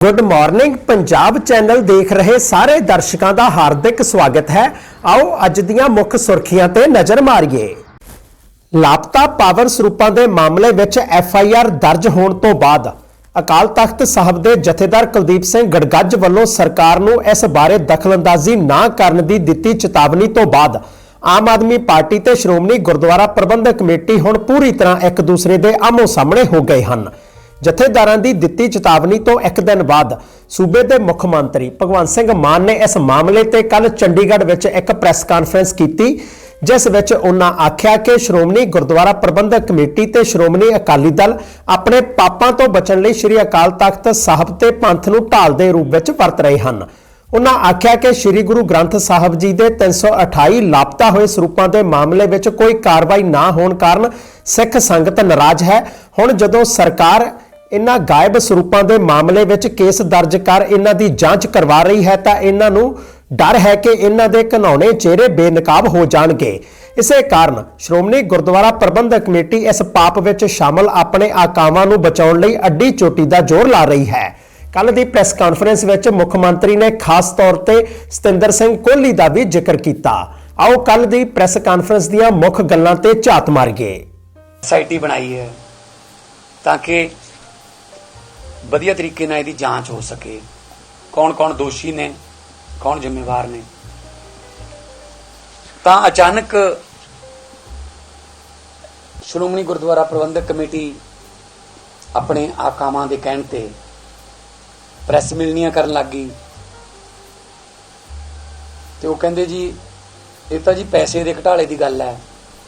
Good morning Punjab channel ਦੇਖ ਰਹੇ ਸਾਰੇ ਦਰਸ਼ਕਾਂ ਦਾ ਹਾਰਦਿਕ ਸਵਾਗਤ ਹੈ। ਆਓ ਅੱਜ ਦੀਆਂ ਮੁੱਖ ਸੁਰਖੀਆਂ ਤੇ ਨਜ਼ਰ ਮਾਰੀਏ। ਲਾਪਤਾ ਪਾਵਰ ਸਰੂਪਾਂ ਦੇ ਮਾਮਲੇ ਵਿੱਚ ਐਫ ਆਈ ਆਰ ਦਰਜ ਹੋਣ ਤੋਂ ਬਾਅਦ ਅਕਾਲ ਤਖਤ ਸਾਹਿਬ ਦੇ ਜਥੇਦਾਰ ਕੁਲਦੀਪ ਸਿੰਘ ਗੜਗੱਜ ਵੱਲੋਂ ਸਰਕਾਰ ਨੂੰ ਇਸ ਬਾਰੇ ਦਖਲਅੰਦਾਜ਼ੀ ਨਾ ਕਰਨ ਦੀ ਦਿੱਤੀ ਚੇਤਾਵਨੀ ਤੋਂ ਬਾਅਦ ਆਮ ਆਦਮੀ ਪਾਰਟੀ ਤੇ ਸ਼੍ਰੋਮਣੀ ਗੁਰਦੁਆਰਾ ਪ੍ਰਬੰਧਕ ਕਮੇਟੀ ਹੁਣ ਪੂਰੀ ਤਰ੍ਹਾਂ ਇੱਕ ਦੂਸਰੇ ਦੇ ਆਮੋ ਸਾਹਮਣੇ ਹੋ ਗਏ ਹਨ। ਜਥੇਦਾਰਾਂ ਦੀ ਦਿੱਤੀ ਚੇਤਾਵਨੀ ਤੋਂ ਇੱਕ ਦਿਨ ਬਾਅਦ ਸੂਬੇ ਦੇ ਮੁੱਖ ਮੰਤਰੀ ਭਗਵੰਤ ਸਿੰਘ ਮਾਨ ਨੇ ਇਸ ਮਾਮਲੇ ਤੇ ਕੱਲ ਚੰਡੀਗੜ੍ਹ ਵਿੱਚ ਇੱਕ ਪ੍ਰੈਸ ਕਾਨਫਰੰਸ ਕੀਤੀ, ਜਿਸ ਵਿੱਚ ਉਹਨਾਂ ਆਖਿਆ ਕਿ ਸ਼੍ਰੋਮਣੀ ਗੁਰਦੁਆਰਾ ਪ੍ਰਬੰਧਕ ਕਮੇਟੀ ਤੇ ਸ਼੍ਰੋਮਣੀ ਅਕਾਲੀ ਦਲ ਆਪਣੇ ਪਾਪਾਂ ਤੋਂ ਬਚਣ ਲਈ ਸ੍ਰੀ ਅਕਾਲ ਤਖਤ ਸਾਹਿਬ ਤੇ ਪੰਥ ਨੂੰ ਢਾਲ ਦੇ ਰੂਪ ਵਿੱਚ ਵਰਤ ਰਹੇ ਹਨ। ਉਹਨਾਂ ਆਖਿਆ ਕਿ ਸ੍ਰੀ ਗੁਰੂ ਗ੍ਰੰਥ ਸਾਹਿਬ ਜੀ ਦੇ 328 ਲਾਪਤਾ ਹੋਏ ਸਰੂਪਾਂ ਦੇ ਮਾਮਲੇ ਵਿੱਚ ਕੋਈ ਕਾਰਵਾਈ ਨਾ ਹੋਣ ਕਾਰਨ ਸਿੱਖ ਸੰਗਤ ਨਾਰਾਜ਼ ਹੈ। ਹੁਣ ਜਦੋਂ ਸਰਕਾਰ ਇਹਨਾਂ ਗਾਇਬ ਸਰੂਪਾਂ ਦੇ ਮਾਮਲੇ ਵਿੱਚ ਕੇਸ ਦਰਜ ਕਰ ਇਹਨਾਂ ਦੀ ਜਾਂਚ ਕਰਵਾ ਰਹੀ ਹੈ ਤਾਂ ਇਹਨਾਂ ਨੂੰ ਡਰ ਹੈ ਕਿ ਇਹਨਾਂ ਦੇ ਘਨੌਣੇ ਚਿਹਰੇ ਬੇਨਕਾਬ ਹੋ ਜਾਣਗੇ। ਇਸੇ ਕਾਰਨ ਸ਼੍ਰੋਮਣੀ ਗੁਰਦੁਆਰਾ ਪ੍ਰਬੰਧਕ ਕਮੇਟੀ ਇਸ ਪਾਪ ਵਿੱਚ ਸ਼ਾਮਲ ਆਪਣੇ ਆਕਾਵਾਂ ਨੂੰ ਬਚਾਉਣ ਲਈ ਅੱਡੀ ਚੋਟੀ ਦਾ ਜ਼ੋਰ ਲਾ ਰਹੀ ਹੈ। ਕੱਲ ਦੀ ਪ੍ਰੈਸ ਕਾਨਫਰੰਸ ਵਿੱਚ ਮੁੱਖ ਮੰਤਰੀ ਨੇ ਖਾਸ ਤੌਰ ਤੇ ਸਤਿੰਦਰ ਸਿੰਘ ਕੋਹਲੀ ਦਾ ਵੀ ਜ਼ਿਕਰ ਕੀਤਾ। ਆਓ ਕੱਲ ਦੀ ਪ੍ਰੈਸ ਕਾਨਫਰੰਸ ਦੀਆਂ ਮੁੱਖ ਗੱਲਾਂ ਤੇ ਝਾਤ ਮਾਰੀਏ। ਸੋਸਾਇਟੀ ਬਣਾਈ ਹੈ ਤਾਂ ਕਿ ਵਧੀਆ ਤਰੀਕੇ ਨਾਲ ਇਹਦੀ ਜਾਂਚ ਹੋ ਸਕੇ। ਕੌਣ-ਕੌਣ ਦੋਸ਼ੀ ਨੇ, ਕੌਣ ਜ਼ਿੰਮੇਵਾਰ ਨੇ। ਤਾਂ ਅਚਾਨਕ ਸ਼੍ਰੋਮਣੀ ਗੁਰਦੁਆਰਾ ਪ੍ਰਬੰਧਕ ਕਮੇਟੀ ਆਪਣੇ ਆਕਾਮਾਂ ਦੇ ਕਹਿਣ ਤੇ ਪ੍ਰੈਸ ਮਿਲਣੀਆਂ ਕਰਨ ਲੱਗ ਗਈ। ਤੇ ਉਹ ਕਹਿੰਦੇ ਜੀ, ਇਹ ਤਾਂ ਜੀ ਪੈਸੇ ਦੇ ਘਟਾਲੇ ਦੀ ਗੱਲ ਹੈ।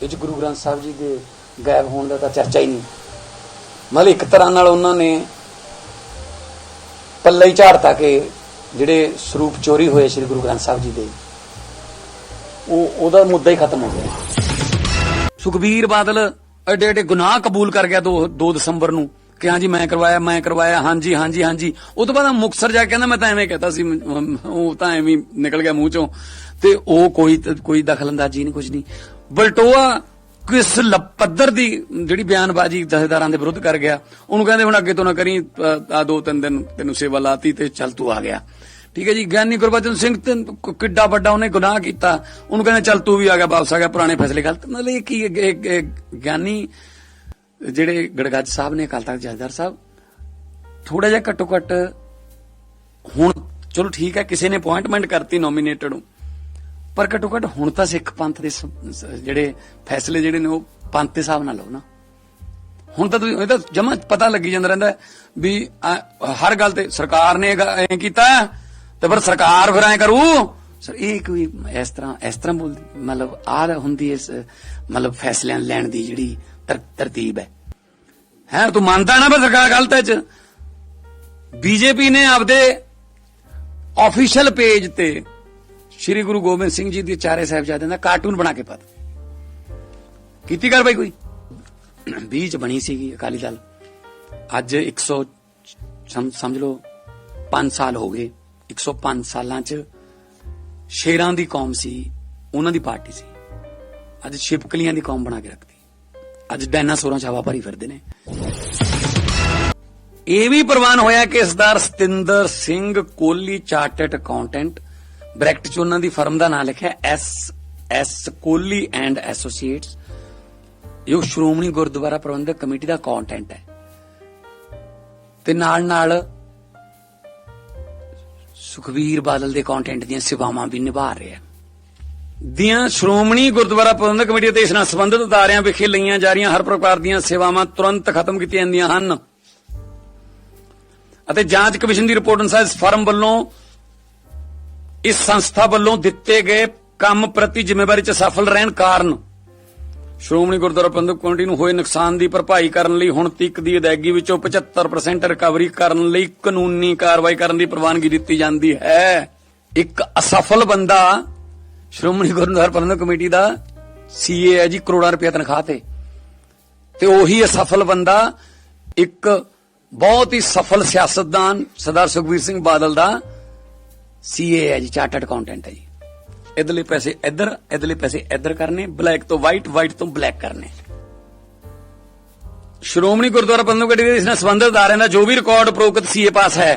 ਇਹ ਚ ਗੁਰੂ ਗ੍ਰੰਥ ਸਾਹਿਬ ਜੀ ਦੇ ਗਾਇਬ ਹੋਣ ਦਾ ਤਾਂ ਚਰਚਾ ਹੀ ਨਹੀਂ। ਮਤਲਬ ਇੱਕ ਤਰ੍ਹਾਂ ਨਾਲ ਉਹਨਾਂ ਨੇ ਪੱਲੇ ਹੀ ਝਾੜਤਾ ਕਿ ਜਿਹੜੇ ਸਰੂਪ ਚੋਰੀ ਹੋਏ ਸ੍ਰੀ ਗੁਰੂ ਗ੍ਰੰਥ ਸਾਹਿਬ ਜੀ ਦੇ, ਉਹ ਉਹਦਾ ਮੁੱਦਾ ਹੀ ਖਤਮ ਹੋ ਗਿਆ। ਸੁਖਬੀਰ ਬਾਦਲ ਐਡੇ ਐਡੇ ਗੁਨਾਹ ਕਬੂਲ ਕਰ ਗਿਆ 2 2 ਦਸੰਬਰ ਨੂੰ ਕਿ ਹਾਂਜੀ ਮੈਂ ਕਰਵਾਇਆ ਮੈਂ ਕਰਵਾਇਆ, ਹਾਂਜੀ ਹਾਂਜੀ ਹਾਂਜੀ। ਉਹ ਤੋਂ ਬਾਅਦ ਮੁਕਸਰ ਜਾ ਕੇ ਕਹਿੰਦਾ, ਮੈਂ ਤਾਂ ਐਵੇਂ ਕਹਤਾ ਸੀ ਉਹ ਤਾਂ ਐਵੇਂ ਨਿਕਲ ਗਿਆ ਮੂੰਹ ਚੋਂ। ਤੇ ਉਹ ਕੋਈ ਕੋਈ ਦਖਲਅੰਦਾਜ਼ੀ ਨਹੀਂ ਕੁਝ ਨਹੀਂ। ਬਲਟੋਆ ਕਿਸ ਲ- ਪੱਧਰ ਦੀ ਜਿਹੜੀ ਬਿਆਨਬਾਜ਼ੀ ਦਹਦਾਰਾਂ ਦੇ ਵਿਰੁੱਧ ਕਰ ਗਿਆ, ਉਹਨੂੰ ਕਹਿੰਦੇ ਹੁਣ ਅੱਗੇ ਤੋਂ ਨਾ ਕਰੀ ਆ ਦੋ ਤਿੰਨ ਦਿਨ ਤੈਨੂੰ ਸੇਵਾ ਲਾਤੀ ਤੇ ਚੱਲ ਤੂੰ ਆ ਗਿਆ। ਠੀਕ ਹੈ ਜੀ, ਗਿਆਨੀ ਗੁਰਬਚਨ ਸਿੰਘ ਤੇ ਕਿੱਡਾ ਵੱਡਾ ਉਹਨੇ ਗੁਨਾਹ ਕੀਤਾ। ਉਹਨੂੰ ਕਹਿੰਦੇ ਚੱਲ ਤੂੰ ਵੀ ਆ ਗਿਆ, ਵਾਪਸ ਆ ਗਿਆ, ਪੁਰਾਣੇ ਫੈਸਲੇ ਗਲਤ ਮਤਲਬ ਇਹ ਕੀ ਗਿਆਨੀ, ਜਿਹੜੇ ਗੜਗੱਜ ਸਾਹਿਬ ਨੇ, ਅਕਾਲ ਤਖਤ ਜਥੇਦਾਰ ਸਾਹਿਬ ਥੋੜਾ ਜਿਹਾ ਘੱਟੋ ਘੱਟ ਹੁਣ ਚਲੋ ਠੀਕ ਹੈ, ਕਿਸੇ ਨੇ ਅਪਾਇੰਟਮੈਂਟ ਕਰਤੀ ਨੋਮੀਨੇਟਡ ਨੂੰ। ਪਰ ਘੱਟੋ ਘੱਟ ਹੁਣ ਤਾਂ ਸਿੱਖ ਪੰਥ ਦੇ ਜਿਹੜੇ ਫੈਸਲੇ ਜਿਹੜੇ ਨੇ ਉਹ ਪੰਥ ਦੇ ਹਿਸਾਬ ਨਾਲ ਲਓ ਨਾ। ਹੁਣ ਤਾਂ ਤੁਸੀਂ ਇਹ ਤਾਂ ਜਮਾ ਪਤਾ ਲੱਗੀ ਜਾਂਦਾ ਰਹਿੰਦਾ ਵੀ ਹਰ ਗੱਲ ਤੇ ਸਰਕਾਰ ਨੇ ਐ ਕੀਤਾ ਤੇ ਫਿਰ ਸਰਕਾਰ ਫਿਰ ਐ ਕਰੂ। ਸਰ, ਇਹ ਕੋਈ ਇਸ ਤਰ੍ਹਾਂ ਇਸ ਤਰ੍ਹਾਂ ਬੋਲਦੀ ਮਤਲਬ ਆ ਹੁੰਦੀ ਇਸ, ਮਤਲਬ ਫੈਸਲਿਆਂ ਲੈਣ ਦੀ ਜਿਹੜੀ ਤਰਤੀਬ ਹੈ। ਹੈ, ਤੂੰ ਮੰਨਦਾ ਨਾ ਵੀ ਸਰਕਾਰ ਗਲਤ ਹੈ ਚ? ਬੀਜੇਪੀ ਨੇ ਆਪਦੇ ਆਫੀਸ਼ੀਅਲ ਪੇਜ ਤੇ ਸ਼੍ਰੀ ਗੁਰੂ ਗੋਬਿੰਦ ਸਿੰਘ ਜੀ ਦੇ ਚਾਰੇ ਸਾਹਿਬਜ਼ਾਦਿਆਂ ਦਾ ਕਾਰਟੂਨ ਬਣਾ ਕੇ ਪਾਤਾ ਕੀਤੀ ਕਾਰਵਾਈ ਕੋਈ? ਬੀਜ ਬਣੀ ਸੀਗੀ ਅਕਾਲੀ ਦਲ। ਅੱਜ 100 ਸਮ- ਸਮਝ ਲਓ 5 ਸਾਲ ਹੋ ਗਏ। 105 ਸਾਲਾਂ ਚ ਸ਼ੇਰਾਂ ਦੀ ਕੌਮ ਸੀ, ਉਹਨਾਂ ਦੀ ਪਾਰਟੀ ਸੀ। ਅੱਜ ਛਿਪਕਲੀਆਂ ਦੀ ਕੌਮ ਬਣਾ ਕੇ ਰੱਖਦੀ ਅੱਜ ਡਾਇਨਾਸੌਰਾਂ ਚ ਹਵਾ ਭਰੀ ਫਿਰਦੇ ਨੇ। ਇਹ ਵੀ ਪ੍ਰਵਾਨ ਹੋਇਆ ਕਿ Sardar Satinder Singh Kohli chartered accountant bracket ਚ ਉਹਨਾਂ ਦੀ ਫਰਮ ਦਾ ਨਾਮ ਲਿਖਿਆ S S Kohli and associates. ਇਹ ਸ਼੍ਰੋਮਣੀ ਗੁਰਦੁਆਰਾ ਪ੍ਰਬੰਧਕ ਕਮੇਟੀ ਦਾ ਅਕਾਊਂਟੈਂਟ ਹੈ। ਤੇ ਨਾਲ ਨਾਲ ਸੁਖਵੀਰ ਬਾਦਲ ਦੇ ਕੰਟੈਂਟ ਦੀਆਂ ਸੇਵਾਵਾਂ ਵੀ ਨਿਭਾ ਰਿਹਾ ਦੀਆਂ ਸ਼੍ਰੋਮਣੀ ਗੁਰਦੁਆਰਾ ਪ੍ਰਬੰਧਕ ਕਮੇਟੀ ਅਤੇ ਇਸ ਨਾਲ ਸੰਬੰਧਿਤ ਅਦਾਰਿਆਂ ਵਿਖੇ ਲਈਆਂ ਜਾ ਰਹੀਆਂ ਹਰ ਪ੍ਰਕਾਰ ਦੀਆਂ ਸੇਵਾਵਾਂ ਤੁਰੰਤ ਖਤਮ ਕੀਤੀਆਂ ਜਾਂਦੀਆਂ ਹਨ। ਅਤੇ ਜਾਂਚ ਕਮਿਸ਼ਨ ਦੀ ਰਿਪੋਰਟ ਅਨੁਸਾਰ ਇਸ ਫਰਮ ਵੱਲੋਂ ਇਸ ਸੰਸਥਾ ਵੱਲੋਂ ਦਿੱਤੇ ਗਏ ਕੰਮ ਪ੍ਰਤੀ ਜ਼ਿੰਮੇਵਾਰੀ 'ਚ ਸਫਲ ਰਹਿਣ ਕਾਰਨ ਸ਼੍ਰੋਮਣੀ ਗੁਰਦੁਆਰਾ ਪ੍ਰਬੰਧਕ ਕਮੇਟੀ ਨੂੰ ਹੋਏ ਨੁਕਸਾਨ ਦੀ ਭਰਪਾਈ ਕਰਨ ਲਈ ਹੁਣ ਤੱਕ ਦੀ ਅਦਾਇਗੀ ਵਿੱਚੋਂ 75% ਰਿਕਵਰੀ ਕਰਨ ਲਈ ਕਾਨੂੰਨੀ ਕਾਰਵਾਈ ਕਰਨ ਦੀ ਪ੍ਰਵਾਨਗੀ ਦਿੱਤੀ ਜਾਂਦੀ ਹੈ। ਇੱਕ ਅਸਫਲ ਬੰਦਾ ਸ਼੍ਰੋਮਣੀ ਗੁਰਦੁਆਰਾ ਪ੍ਰਬੰਧਕ ਕਮੇਟੀ ਦਾ ਸੀਏ ਹੈ ਜੀ, ਕਰੋੜਾਂ ਰੁਪਏ ਤਨਖਾਹ ਤੇ। ਤੇ ਉਹੀ ਅਸਫਲ ਬੰਦਾ ਇੱਕ ਬਹੁਤ ਹੀ ਸਫਲ ਸਿਆਸਤਦਾਨ ਸਰਦਾਰ ਸੁਖਬੀਰ ਸਿੰਘ ਬਾਦਲ ਦਾ ਸੀਏ ਹੈ ਜੀ ਚਾਰਟਰਡ ਅਕਾਊਂਟੈਂਟ ਹੈ ਜੀ। ਇਧਰਲੇ ਪੈਸੇ ਇੱਧਰ ਇਧਰਲੇ ਪੈਸੇ ਇੱਧਰ ਕਰਨੇ ਬਲੈਕ ਤੋਂ ਵਾਈਟ ਵਾਈਟ ਤੋਂ ਬਲੈਕ ਕਰਨੇ। ਸ਼੍ਰੋਮਣੀ ਗੁਰਦੁਆਰਾ ਪ੍ਰਬੰਧਕ ਕਮੇਟੀ ਦੇ ਇਸ ਨਾਲ ਸੰਬੰਧਿਤ ਅਦਾਰਿਆਂ ਦਾ ਜੋ ਵੀ ਰਿਕਾਰਡ ਉਪਰੋਕਤ ਸੀਏ ਪਾਸ ਹੈ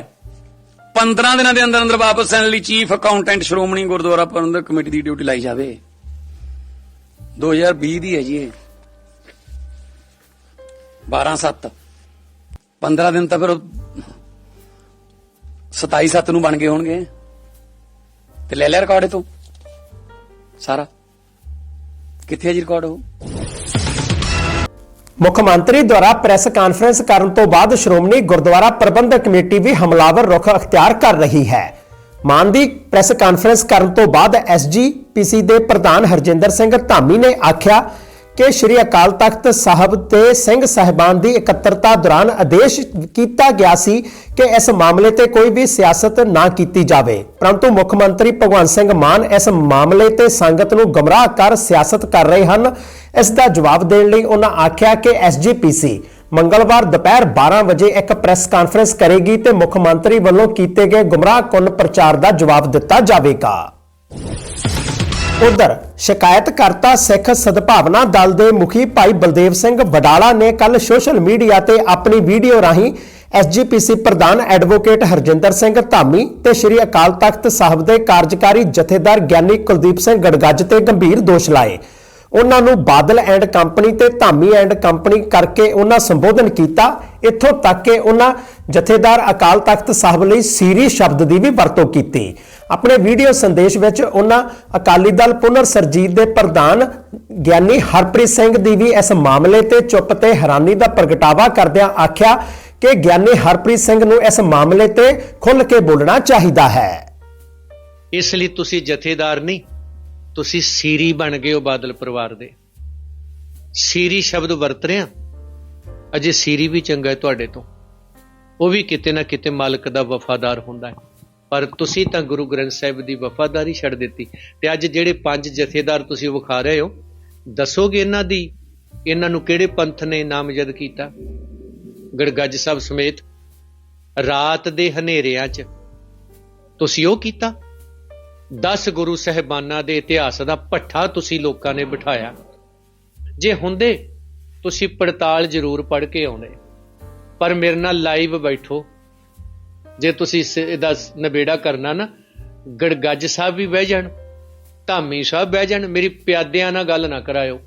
15 ਦਿਨਾਂ ਦੇ ਅੰਦਰ ਅੰਦਰ ਵਾਪਸ ਲੈਣ ਲਈ chief accountant Shiromani Gurdwara Parbandhak committee ਦੀ ਡਿਊਟੀ ਲਾਈ ਜਾਵੇ। 2020 ਦੀ ਹੈ ਜੀ ਇਹ। 12 7 15 ਦਿਨ ਤਾਂ ਫਿਰ 27 7 ਨੂੰ ਬਣ ਗਏ ਹੋਣਗੇ। ਤੇ ਲੈ ਲਿਆ ਰਿਕਾਰਡ ਇਹ ਸਾਰਾ। ਕਿੱਥੇ ਹੈ ਜੀ ਰਿਕਾਰਡ ਉਹ? ਮੁੱਖ ਮੰਤਰੀ ਦੁਆਰਾ ਪ੍ਰੈਸ ਕਾਨਫਰੰਸ ਕਰਨ ਤੋਂ ਬਾਅਦ ਸ਼੍ਰੋਮਣੀ ਗੁਰਦੁਆਰਾ ਪ੍ਰਬੰਧਕ ਕਮੇਟੀ ਵੀ ਹਮਲਾਵਰ ਰੁਖ ਅਖਤਿਆਰ ਕਰ ਰਹੀ ਹੈ। ਮਾਨ ਦੀ ਪ੍ਰੈਸ ਕਾਨਫਰੰਸ ਕਰਨ ਤੋਂ ਬਾਅਦ ਐਸਜੀਪੀਸੀ ਦੇ ਪ੍ਰਧਾਨ ਹਰਜਿੰਦਰ ਸਿੰਘ ਧਾਮੀ ਨੇ ਆਖਿਆ ਕਿ ਸ੍ਰੀ ਅਕਾਲ ਤਖਤ ਸਾਹਿਬ ਤੇ ਸਿੰਘ ਸਾਹਿਬਾਨ ਦੀ ਇਕੱਤਰਤਾ ਦੌਰਾਨ ਆਦੇਸ਼ ਕੀਤਾ ਗਿਆ ਸੀ ਕਿ ਇਸ ਮਾਮਲੇ ਤੇ ਕੋਈ ਵੀ ਸਿਆਸਤ ਨਾ ਕੀਤੀ ਜਾਵੇ। ਪਰੰਤੂ ਮੁੱਖ ਮੰਤਰੀ ਭਗਵੰਤ ਸਿੰਘ ਮਾਨ ਇਸ ਮਾਮਲੇ ਤੇ ਸੰਗਤ ਨੂੰ ਗਮਰਾਹ ਕਰ ਸਿਆਸਤ ਕਰ ਰਹੇ ਹਨ। ਇਸ ਦਾ ਜਵਾਬ ਦੇਣ ਲਈ ਉਹਨਾਂ ਆਖਿਆ ਕਿ ਐਸਜੀਪੀਸੀ ਮੰਗਲਵਾਰ ਦੁਪਹਿਰ 12 ਵਜੇ ਇੱਕ ਪ੍ਰੈਸ ਕਾਨਫਰੰਸ ਕਰੇਗੀ ਤੇ ਮੁੱਖ ਮੰਤਰੀ ਵੱਲੋਂ ਕੀਤੇ ਗਏ ਗੁੰਮਰਾਹਕੁੰਨ ਪ੍ਰਚਾਰ ਦਾ ਜਵਾਬ ਦਿੱਤਾ ਜਾਵੇਗਾ। ਉਧਰ, ਸ਼ਿਕਾਇਤਕਰਤਾ ਸਿੱਖ ਸਦਭਾਵਨਾ ਦਲ ਦੇ ਮੁਖੀ ਭਾਈ ਬਲਦੇਵ ਸਿੰਘ ਵਡਾਲਾ ਨੇ ਕੱਲ ਸੋਸ਼ਲ ਮੀਡੀਆ ਤੇ ਆਪਣੀ ਵੀਡੀਓ ਰਾਹੀਂ ਐਸਜੀਪੀਸੀ ਪ੍ਰਧਾਨ ਐਡਵੋਕੇਟ ਹਰਜਿੰਦਰ ਸਿੰਘ ਧਾਮੀ ਤੇ ਸ੍ਰੀ ਅਕਾਲ ਤਖਤ ਸਾਹਿਬ ਦੇ ਕਾਰਜਕਾਰੀ ਜਥੇਦਾਰ ਗਿਆਨੀ ਕੁਲਦੀਪ ਸਿੰਘ ਗੜਗੱਜ ਤੇ ਗੰਭੀਰ ਦੋਸ਼ ਲਾਏ। ਉਹਨਾਂ ਨੂੰ ਬਾਦਲ ਐਂਡ ਕੰਪਨੀ ਤੇ ਧਾਮੀ ਐਂਡ ਕੰਪਨੀ ਕਰਕੇ ਉਹਨਾਂ ਸੰਬੋਧਨ ਕੀਤਾ। ਇੱਥੋਂ ਤੱਕ ਕਿ ਉਹਨਾਂ ਜਥੇਦਾਰ ਅਕਾਲ ਤਖਤ ਸਾਹਿਬ ਲਈ ਸੀਰੀ ਸ਼ਬਦ ਦੀ ਵੀ ਵਰਤੋਂ ਕੀਤੀ। ਆਪਣੇ ਵੀਡੀਓ ਸੰਦੇਸ਼ ਵਿੱਚ ਉਹਨਾਂ ਅਕਾਲੀ ਦਲ ਪੁਨਰ ਸਰਜੀਤ ਦੇ ਪ੍ਰਧਾਨ ਗਿਆਨੀ ਹਰਪ੍ਰੀਤ ਸਿੰਘ ਦੀ ਵੀ ਇਸ ਮਾਮਲੇ ਤੇ ਚੁੱਪ ਤੇ ਹੈਰਾਨੀ ਦਾ ਪ੍ਰਗਟਾਵਾ ਕਰਦਿਆਂ ਆਖਿਆ ਕਿ ਗਿਆਨੀ ਹਰਪ੍ਰੀਤ ਸਿੰਘ ਨੂੰ ਇਸ ਮਾਮਲੇ ਤੇ ਖੁੱਲ੍ਹ ਕੇ ਬੋਲਣਾ ਚਾਹੀਦਾ ਹੈ। ਇਸ ਲਈ ਤੁਸੀਂ ਜਥੇਦਾਰ ਨਹੀਂ, ਤੁਸੀਂ ਸੀਰੀ ਬਣ ਗਏ ਹੋ ਬਾਦਲ ਪਰਿਵਾਰ ਦੇ। ਸੀਰੀ ਸ਼ਬਦ ਵਰਤ ਰਹੇ ਆ ਅਜੇ ਸੀਰੀ ਵੀ ਚੰਗਾ ਹੈ ਤੁਹਾਡੇ ਤੋਂ। ਉਹ ਵੀ ਕਿਤੇ ਨਾ ਕਿਤੇ ਮਾਲਕ ਦਾ ਵਫਾਦਾਰ ਹੁੰਦਾ ਹੈ। ਪਰ ਤੁਸੀਂ ਤਾਂ ਗੁਰੂ ਗ੍ਰੰਥ ਸਾਹਿਬ ਦੀ ਵਫਾਦਾਰੀ ਛੱਡ ਦਿੱਤੀ ਤੇ ਅੱਜ ਜਿਹੜੇ ਪੰਜ ਜਥੇਦਾਰ ਤੁਸੀਂ ਵਿਖਾ ਰਹੇ ਹੋ, ਦੱਸੋਗੇ ਇਹਨਾਂ ਦੀ, ਇਹਨਾਂ ਨੂੰ ਕਿਹੜੇ ਪੰਥ ਨੇ ਨਾਮਜ਼ਦ ਕੀਤਾ? ਗੜਗੱਜ ਸਾਹਿਬ ਸਮੇਤ ਰਾਤ ਦੇ ਹਨੇਰਿਆਂ 'ਚ ਤੁਸੀਂ ਉਹ ਕੀਤਾ? 10 ਗੁਰੂ ਸਹਿਬਾਨਾਂ ਦੇ ਇਤਿਹਾਸ ਦਾ ਪੱਠਾ ਤੁਸੀਂ ਲੋਕਾਂ ਨੇ ਬਿਠਾਇਆ। ਜੇ ਹੁੰਦੇ ਤੁਸੀਂ ਪੜਤਾਲ ਜ਼ਰੂਰ ਪੜ੍ਹ ਕੇ ਆਉਣੇ। ਪਰ ਮੇਰੇ ਨਾਲ ਲਾਈਵ ਬੈਠੋ। ਜੇ ਤੁਸੀਂ ਇਹਦਾ ਨਵੇੜਾ ਕਰਨਾ ਨਾ, ਗੜਗੱਜ ਸਾਹਿਬ ਵੀ ਬਹਿ ਜਾਣ, ਧਾਮੀ ਸਾਹਿਬ ਬਹਿ ਜਾਣ, ਮੇਰੀ ਪਿਆਦਿਆਂ ਨਾਲ ਗੱਲ ਨਾ ਕਰਾਇਓ।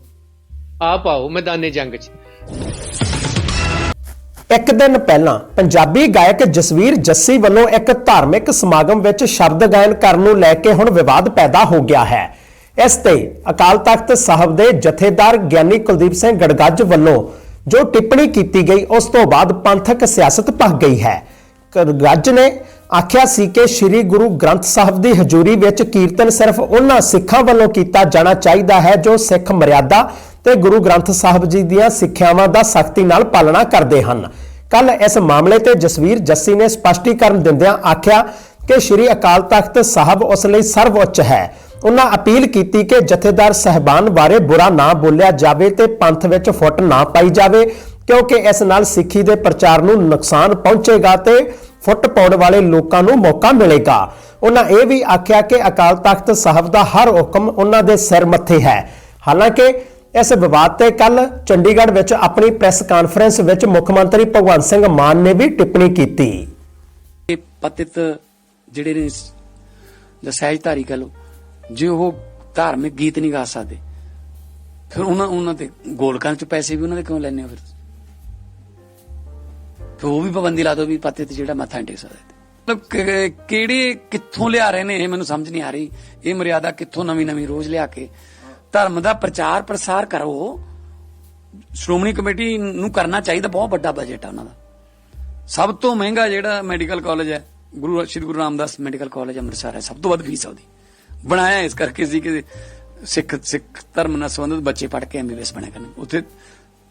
ਆਪ ਆਓ ਮੈਦਾਨੇ ਜੰਗ 'ਚ। ਇੱਕ ਦਿਨ ਪਹਿਲਾਂ ਪੰਜਾਬੀ ਗਾਇਕ ਜਸਵੀਰ ਜੱਸੀ ਵੱਲੋਂ ਇੱਕ ਧਾਰਮਿਕ ਸਮਾਗਮ ਵਿੱਚ ਸ਼ਬਦ ਗਾਇਨ ਕਰਨ ਨੂੰ ਲੈ ਕੇ ਹੁਣ ਵਿਵਾਦ ਪੈਦਾ ਹੋ ਗਿਆ ਹੈ। ਇਸ ਤੇ ਅਕਾਲ ਤਖਤ ਸਾਹਿਬ ਦੇ ਜਥੇਦਾਰ ਗਿਆਨੀ ਕੁਲਦੀਪ ਸਿੰਘ ਗੜਗੱਜ ਵੱਲੋਂ ਜੋ ਟਿੱਪਣੀ ਕੀਤੀ ਗਈ, ਉਸ ਤੋਂ ਬਾਅਦ ਪੰਥਕ ਸਿਆਸਤ ਭਖ ਗਈ ਹੈ। ਗੜਗੱਜ ਨੇ ਆਖਿਆ ਸੀ ਕਿ ਸ੍ਰੀ ਗੁਰੂ ਗ੍ਰੰਥ ਸਾਹਿਬ ਦੀ ਹਜ਼ੂਰੀ ਵਿੱਚ ਕੀਰਤਨ ਸਿਰਫ ਉਹਨਾਂ ਸਿੱਖਾਂ ਵੱਲੋਂ ਕੀਤਾ ਜਾਣਾ ਚਾਹੀਦਾ ਹੈ ਜੋ ਸਿੱਖ ਮਰਿਆਦਾ ਤੇ ਗੁਰੂ ਗ੍ਰੰਥ ਸਾਹਿਬ ਜੀ ਦੀਆਂ ਸਿੱਖਿਆਵਾਂ ਦਾ ਸਖਤੀ ਨਾਲ ਪਾਲਣਾ ਕਰਦੇ ਹਨ। ਕੱਲ ਇਸ ਮਾਮਲੇ ਤੇ ਜਸਵੀਰ ਜੱਸੀ ਨੇ ਸਪਸ਼ਟੀਕਰਨ ਦਿੰਦਿਆਂ ਆਖਿਆ ਕਿ ਸ੍ਰੀ ਅਕਾਲ ਤਖਤ ਸਾਹਿਬ ਉਸ ਲਈ ਸਰਵਉੱਚ ਹੈ। ਉਹਨਾਂ ਅਪੀਲ ਕੀਤੀ ਕਿ ਜਥੇਦਾਰ ਸਹਿਬਾਨ ਬਾਰੇ ਬੁਰਾ ਨਾ ਬੋਲਿਆ ਜਾਵੇ ਤੇ ਪੰਥ ਵਿੱਚ ਫੁੱਟ ਨਾ ਪਾਈ ਜਾਵੇ, ਕਿਉਂਕਿ ਇਸ ਨਾਲ ਸਿੱਖੀ ਦੇ ਪ੍ਰਚਾਰ ਨੂੰ ਨੁਕਸਾਨ ਪਹੁੰਚੇਗਾ ਤੇ ਫੁੱਟ ਪਾਉਣ ਵਾਲੇ ਲੋਕਾਂ ਨੂੰ ਮੌਕਾ ਮਿਲੇਗਾ। ਉਹਨਾਂ ਇਹ ਵੀ ਆਖਿਆ ਕਿ ਅਕਾਲ ਤਖਤ ਸਾਹਿਬ ਦਾ ਹਰ ਹੁਕਮ ਉਹਨਾਂ ਦੇ ਸਿਰ ਮੱਥੇ ਹੈ। ਹਾਲਾਂਕਿ, ਇਸ ਵਿਵਾਦ ਤੇ ਕੱਲ ਚੰਡੀਗੜ੍ਹ ਵਿੱਚ ਆਪਣੀ ਪ੍ਰੈਸ ਕਾਨਫਰੰਸ ਵਿੱਚ ਮੁੱਖ ਮੰਤਰੀ ਭਗਵੰਤ ਸਿੰਘ ਮਾਨ ਨੇ ਵੀ ਟਿੱਪਣੀ ਕੀਤੀ। ਪਤਿਤ ਜਿਹੜੇ ਨੇ ਜਾਂ ਸਹਿਜਧਾਰੀ ਕਹ ਲੋ ਜੇ ਉਹ ਧਾਰਮਿਕ ਗੀਤ ਨਹੀਂ ਗਾ ਸਕਦੇ, ਫਿਰ ਉਹਨਾਂ ਉਹਨਾਂ ਤੇ ਗੋਲਕਾਂ ਚ ਪੈਸੇ ਵੀ ਉਹਨਾਂ ਦੇ ਕਿਉਂ ਲੈਣੇ ਹੋ ਫਿਰ? ਫਿਰ ਉਹ ਵੀ ਪਾਬੰਦੀ ਲਾ ਦੋ ਵੀ ਪੱਤੇ ਤੇ ਜਿਹੜਾ ਮੱਥਾ ਟੇਕ ਸਕਦੇ ਮਤਲਬ ਕਿਹੜੇ, ਕਿੱਥੋਂ ਲਿਆ ਰਹੇ ਨੇ ਇਹ ਮੈਨੂੰ ਸਮਝ ਨਹੀਂ ਆ ਰਹੀ। ਇਹ ਮਰਿਆਦਾ ਕਿੱਥੋਂ ਨਵੀਂ ਨਵੀਂ ਰੋਜ਼ ਲਿਆ ਕੇ ਧਰਮ ਦਾ ਪ੍ਰਚਾਰ ਪ੍ਰਸਾਰ ਕਰੋ। ਸ਼੍ਰੋਮਣੀ ਕਮੇਟੀ ਨੂੰ ਕਰਨਾ ਚਾਹੀਦਾ, ਬਹੁਤ ਵੱਡਾ ਬਜਟ ਆ ਉਹਨਾਂ ਦਾ। ਸਭ ਤੋਂ ਮਹਿੰਗਾ ਜਿਹੜਾ ਮੈਡੀਕਲ ਕਾਲਜ ਹੈ, ਗੁਰੂ, ਸ਼੍ਰੀ ਗੁਰੂ ਰਾਮਦਾਸ ਮੈਡੀਕਲ ਕਾਲਜ ਅੰਮ੍ਰਿਤਸਰ ਹੈ, ਸਭ ਤੋਂ ਵੱਧ ਫੀਸ ਆ ਬਣਾਇਆ ਇਸ ਕਰਕੇ ਸੀ ਕਿ ਸਿੱਖ ਸਿੱਖ ਧਰਮ ਨਾਲ ਸੰਬੰਧਿਤ ਬੱਚੇ ਪੜ੍ਹ ਕੇ ਐਮਬੀਬੀਐਸ ਬਣਿਆ ਕਰਨ। ਉੱਥੇ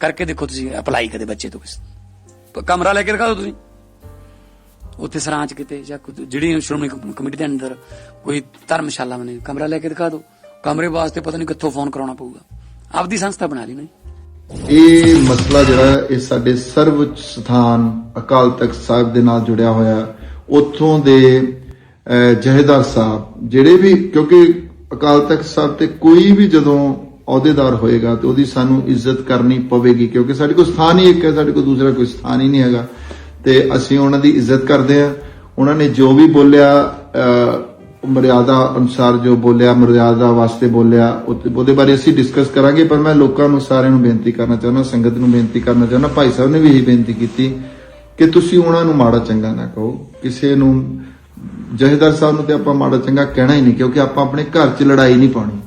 ਕਰਕੇ ਦੇਖੋ ਤੁਸੀਂ ਅਪਲਾਈ ਕਦੇ ਬੱਚੇ ਤੋਂ ਕਿਸ ਕਮਰਾ ਲੈ ਕੇ ਦਿਖਾ ਦਿਓ ਤੁਸੀਂ। ਉੱਥੇ ਸਰਾਂ ਕਿਤੇ ਜਾਂ ਕੋਈ ਜਿਹੜੀ ਸ਼੍ਰੋਮਣੀ ਕਮੇਟੀ ਦੇ ਅੰਦਰ ਕੋਈ ਧਰਮਸ਼ਾਲਾ ਬਣੇ, ਕਮਰਾ ਲੈ ਕੇ ਦਿਖਾ ਦਿਓ। ਕਮਰੇ ਵਾਸਤੇ ਪਤਾ ਨਹੀਂ ਕਿੱਥੋਂ ਫੋਨ ਕਰਾਉਣਾ ਪਊਗਾ। ਆਪਦੀ ਸੰਸਥਾ ਬਣਾ ਲਈ ਨਾ ਇਹ ਮਸਲਾ ਜਿਹੜਾ ਇਹ ਸਾਡੇ ਸਰਵਉੱਚ ਸਥਾਨ ਅਕਾਲ ਤਖਤ ਸਾਹਿਬ ਦੇ ਨਾਲ ਜੁੜਿਆ ਹੋਇਆ। ਹੈ। ਉੱਥੋਂ ਦੇ ਜਹੇਦਾਰ ਸਾਹਿਬ ਜਿਹੜੇ ਵੀ ਕਿਉਂਕਿ ਅਕਾਲ ਤਖਤ ਸਾਹਿਬ ਤੇ ਕੋਈ ਵੀ ਜਦੋਂ ਅਹੁਦੇਦਾਰ ਹੋਏਗਾ ਤੇ ਉਹਦੀ ਸਾਨੂੰ ਇੱਜ਼ਤ ਕਰਨੀ ਪਵੇਗੀ ਕਿਉਂਕਿ ਸਾਡੇ ਕੋਲ ਸਥਾਨ ਹੀ ਇੱਕ ਹੈ ਸਾਡੇ ਕੋਲ ਦੂਸਰਾ ਕੋਈ ਸਥਾਨ ਹੀ ਨਹੀਂ ਹੈਗਾ। ਤੇ ਅਸੀਂ ਉਹਨਾਂ ਦੀ ਇੱਜ਼ਤ ਕਰਦੇ ਹਾਂ। ਉਹਨਾਂ ਨੇ ਜੋ ਵੀ ਬੋਲਿਆ ਅਹ, ਮਰਿਆਦਾ ਅਨੁਸਾਰ ਜੋ ਬੋਲਿਆ ਮਰਿਆਦਾ ਵਾਸਤੇ ਬੋਲਿਆ ਉਹਦੇ ਬਾਰੇ ਅਸੀਂ ਡਿਸਕਸ ਕਰਾਂਗੇ ਪਰ ਮੈਂ ਲੋਕਾਂ ਨੂੰ ਸਾਰਿਆਂ ਨੂੰ ਬੇਨਤੀ ਕਰਨਾ ਚਾਹੁੰਦਾ ਸੰਗਤ ਨੂੰ ਬੇਨਤੀ ਕਰਨਾ ਚਾਹੁੰਦਾ ਭਾਈ ਸਾਹਿਬ ਨੇ ਵੀ ਇਹੀ ਬੇਨਤੀ ਕੀਤੀ ਕਿ ਤੁਸੀਂ ਉਹਨਾਂ ਨੂੰ ਮਾੜਾ ਚੰਗਾ ਨਾ ਕਹੋ ਕਿਸੇ ਨੂੰ ਜਹੇਦਾਰ ਸਾਹਿਬ ਨੂੰ ਤੇ ਆਪਾਂ ਮਾੜਾ ਚੰਗਾ ਕਹਿਣਾ ਹੀ ਨਹੀਂ, ਕਿਉਂਕਿ ਆਪਾਂ ਆਪਣੇ ਘਰ 'ਚ ਲੜਾਈ ਨਹੀਂ ਪਾਉਣੀ।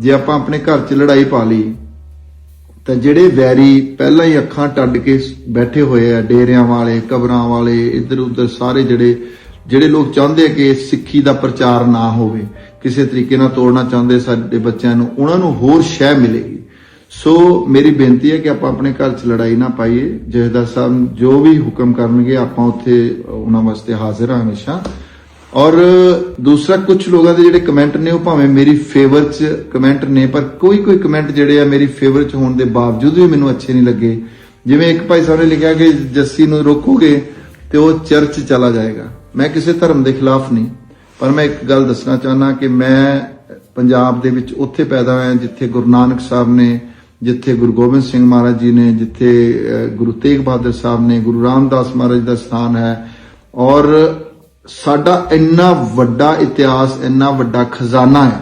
ਜੇ ਆਪਾਂ ਆਪਣੇ ਘਰ 'ਚ ਲੜਾਈ ਪਾ ਲਈ, ਤਾਂ ਜਿਹੜੇ ਵੈਰੀ ਪਹਿਲਾਂ ਹੀ ਅੱਖਾਂ ਟੱਡ ਕੇ ਬੈਠੇ ਹੋਏ ਆ, ਡੇਰਿਆਂ ਵਾਲੇ, ਕਬਰਾਂ ਵਾਲੇ ਇੱਧਰ ਉੱਧਰ ਸਾਰੇ ਜਿਹੜੇ ਜਿਹੜੇ ਲੋਕ ਚਾਹੁੰਦੇ ਕਿ ਸਿੱਖੀ ਦਾ ਪ੍ਰਚਾਰ ਨਾ ਹੋਵੇ, ਕਿਸੇ ਤਰੀਕੇ ਨਾਲ ਤੋੜਨਾ ਚਾਹੁੰਦੇ ਸਾਡੇ ਬੱਚਿਆਂ ਨੂੰ, ਉਹਨਾਂ ਨੂੰ ਹੋਰ ਸ਼ਹਿ ਮਿਲੇਗੀ। ਸੋ ਮੇਰੀ ਬੇਨਤੀ ਹੈ ਕਿ ਆਪਾਂ ਆਪਣੇ ਘਰ 'ਚ ਲੜਾਈ ਨਾ ਪਾਈਏ। ਜਹੇਦਾਰ ਸਾਹਿਬ ਜੋ ਵੀ ਹੁਕਮ ਕਰਨਗੇ, ਆਪਾਂ ਉੱਥੇ, ਉਹਨਾਂ ਵਾਸਤੇ ਹਾਜ਼ਰ ਹਾਂ ਹਮੇਸ਼ਾ। ਔਰ ਦੂਸਰਾ ਕੁਝ ਲੋਕਾਂ ਦੇ ਜਿਹੜੇ ਕਮੈਂਟ ਨੇ, ਉਹ ਭਾਵੇਂ ਮੇਰੀ ਫੇਵਰ 'ਚ ਕਮੈਂਟ ਨੇ, ਪਰ ਕੋਈ ਕੋਈ ਕਮੈਂਟ ਜਿਹੜੇ ਆ ਮੇਰੀ ਫੇਵਰ 'ਚ ਹੋਣ ਦੇ ਬਾਵਜੂਦ ਵੀ ਮੈਨੂੰ ਅੱਛੇ ਨਹੀਂ ਲੱਗੇ। ਜਿਵੇਂ ਇੱਕ ਭਾਈ ਸਾਹਿਬ ਨੇ ਲਿਖਿਆ ਕਿ ਜੱਸੀ ਨੂੰ ਰੋਕੋਗੇ ਤੇ ਉਹ ਚਰਚ ਚਲਾ ਜਾਏਗਾ। ਮੈਂ ਕਿਸੇ ਧਰਮ ਦੇ ਖਿਲਾਫ ਨਹੀਂ, ਪਰ ਮੈਂ ਇੱਕ ਗੱਲ ਦੱਸਣਾ ਚਾਹੁੰਦਾ ਕਿ ਮੈਂ ਪੰਜਾਬ ਦੇ ਵਿੱਚ ਉੱਥੇ ਪੈਦਾ ਹੋਇਆ, ਜਿੱਥੇ ਗੁਰੂ ਨਾਨਕ ਸਾਹਿਬ ਨੇ, ਜਿੱਥੇ ਗੁਰੂ ਗੋਬਿੰਦ ਸਿੰਘ ਮਹਾਰਾਜ ਜੀ ਨੇ, ਜਿੱਥੇ ਗੁਰੂ ਤੇਗ ਬਹਾਦਰ ਸਾਹਿਬ ਨੇ, ਗੁਰੂ ਰਾਮਦਾਸ ਮਹਾਰਾਜ ਦਾ ਸਥਾਨ ਹੈ। ਔਰ ਸਾਡਾ ਇੰਨਾ ਵੱਡਾ ਇਤਿਹਾਸ, ਇੰਨਾ ਵੱਡਾ ਖਜ਼ਾਨਾ ਹੈ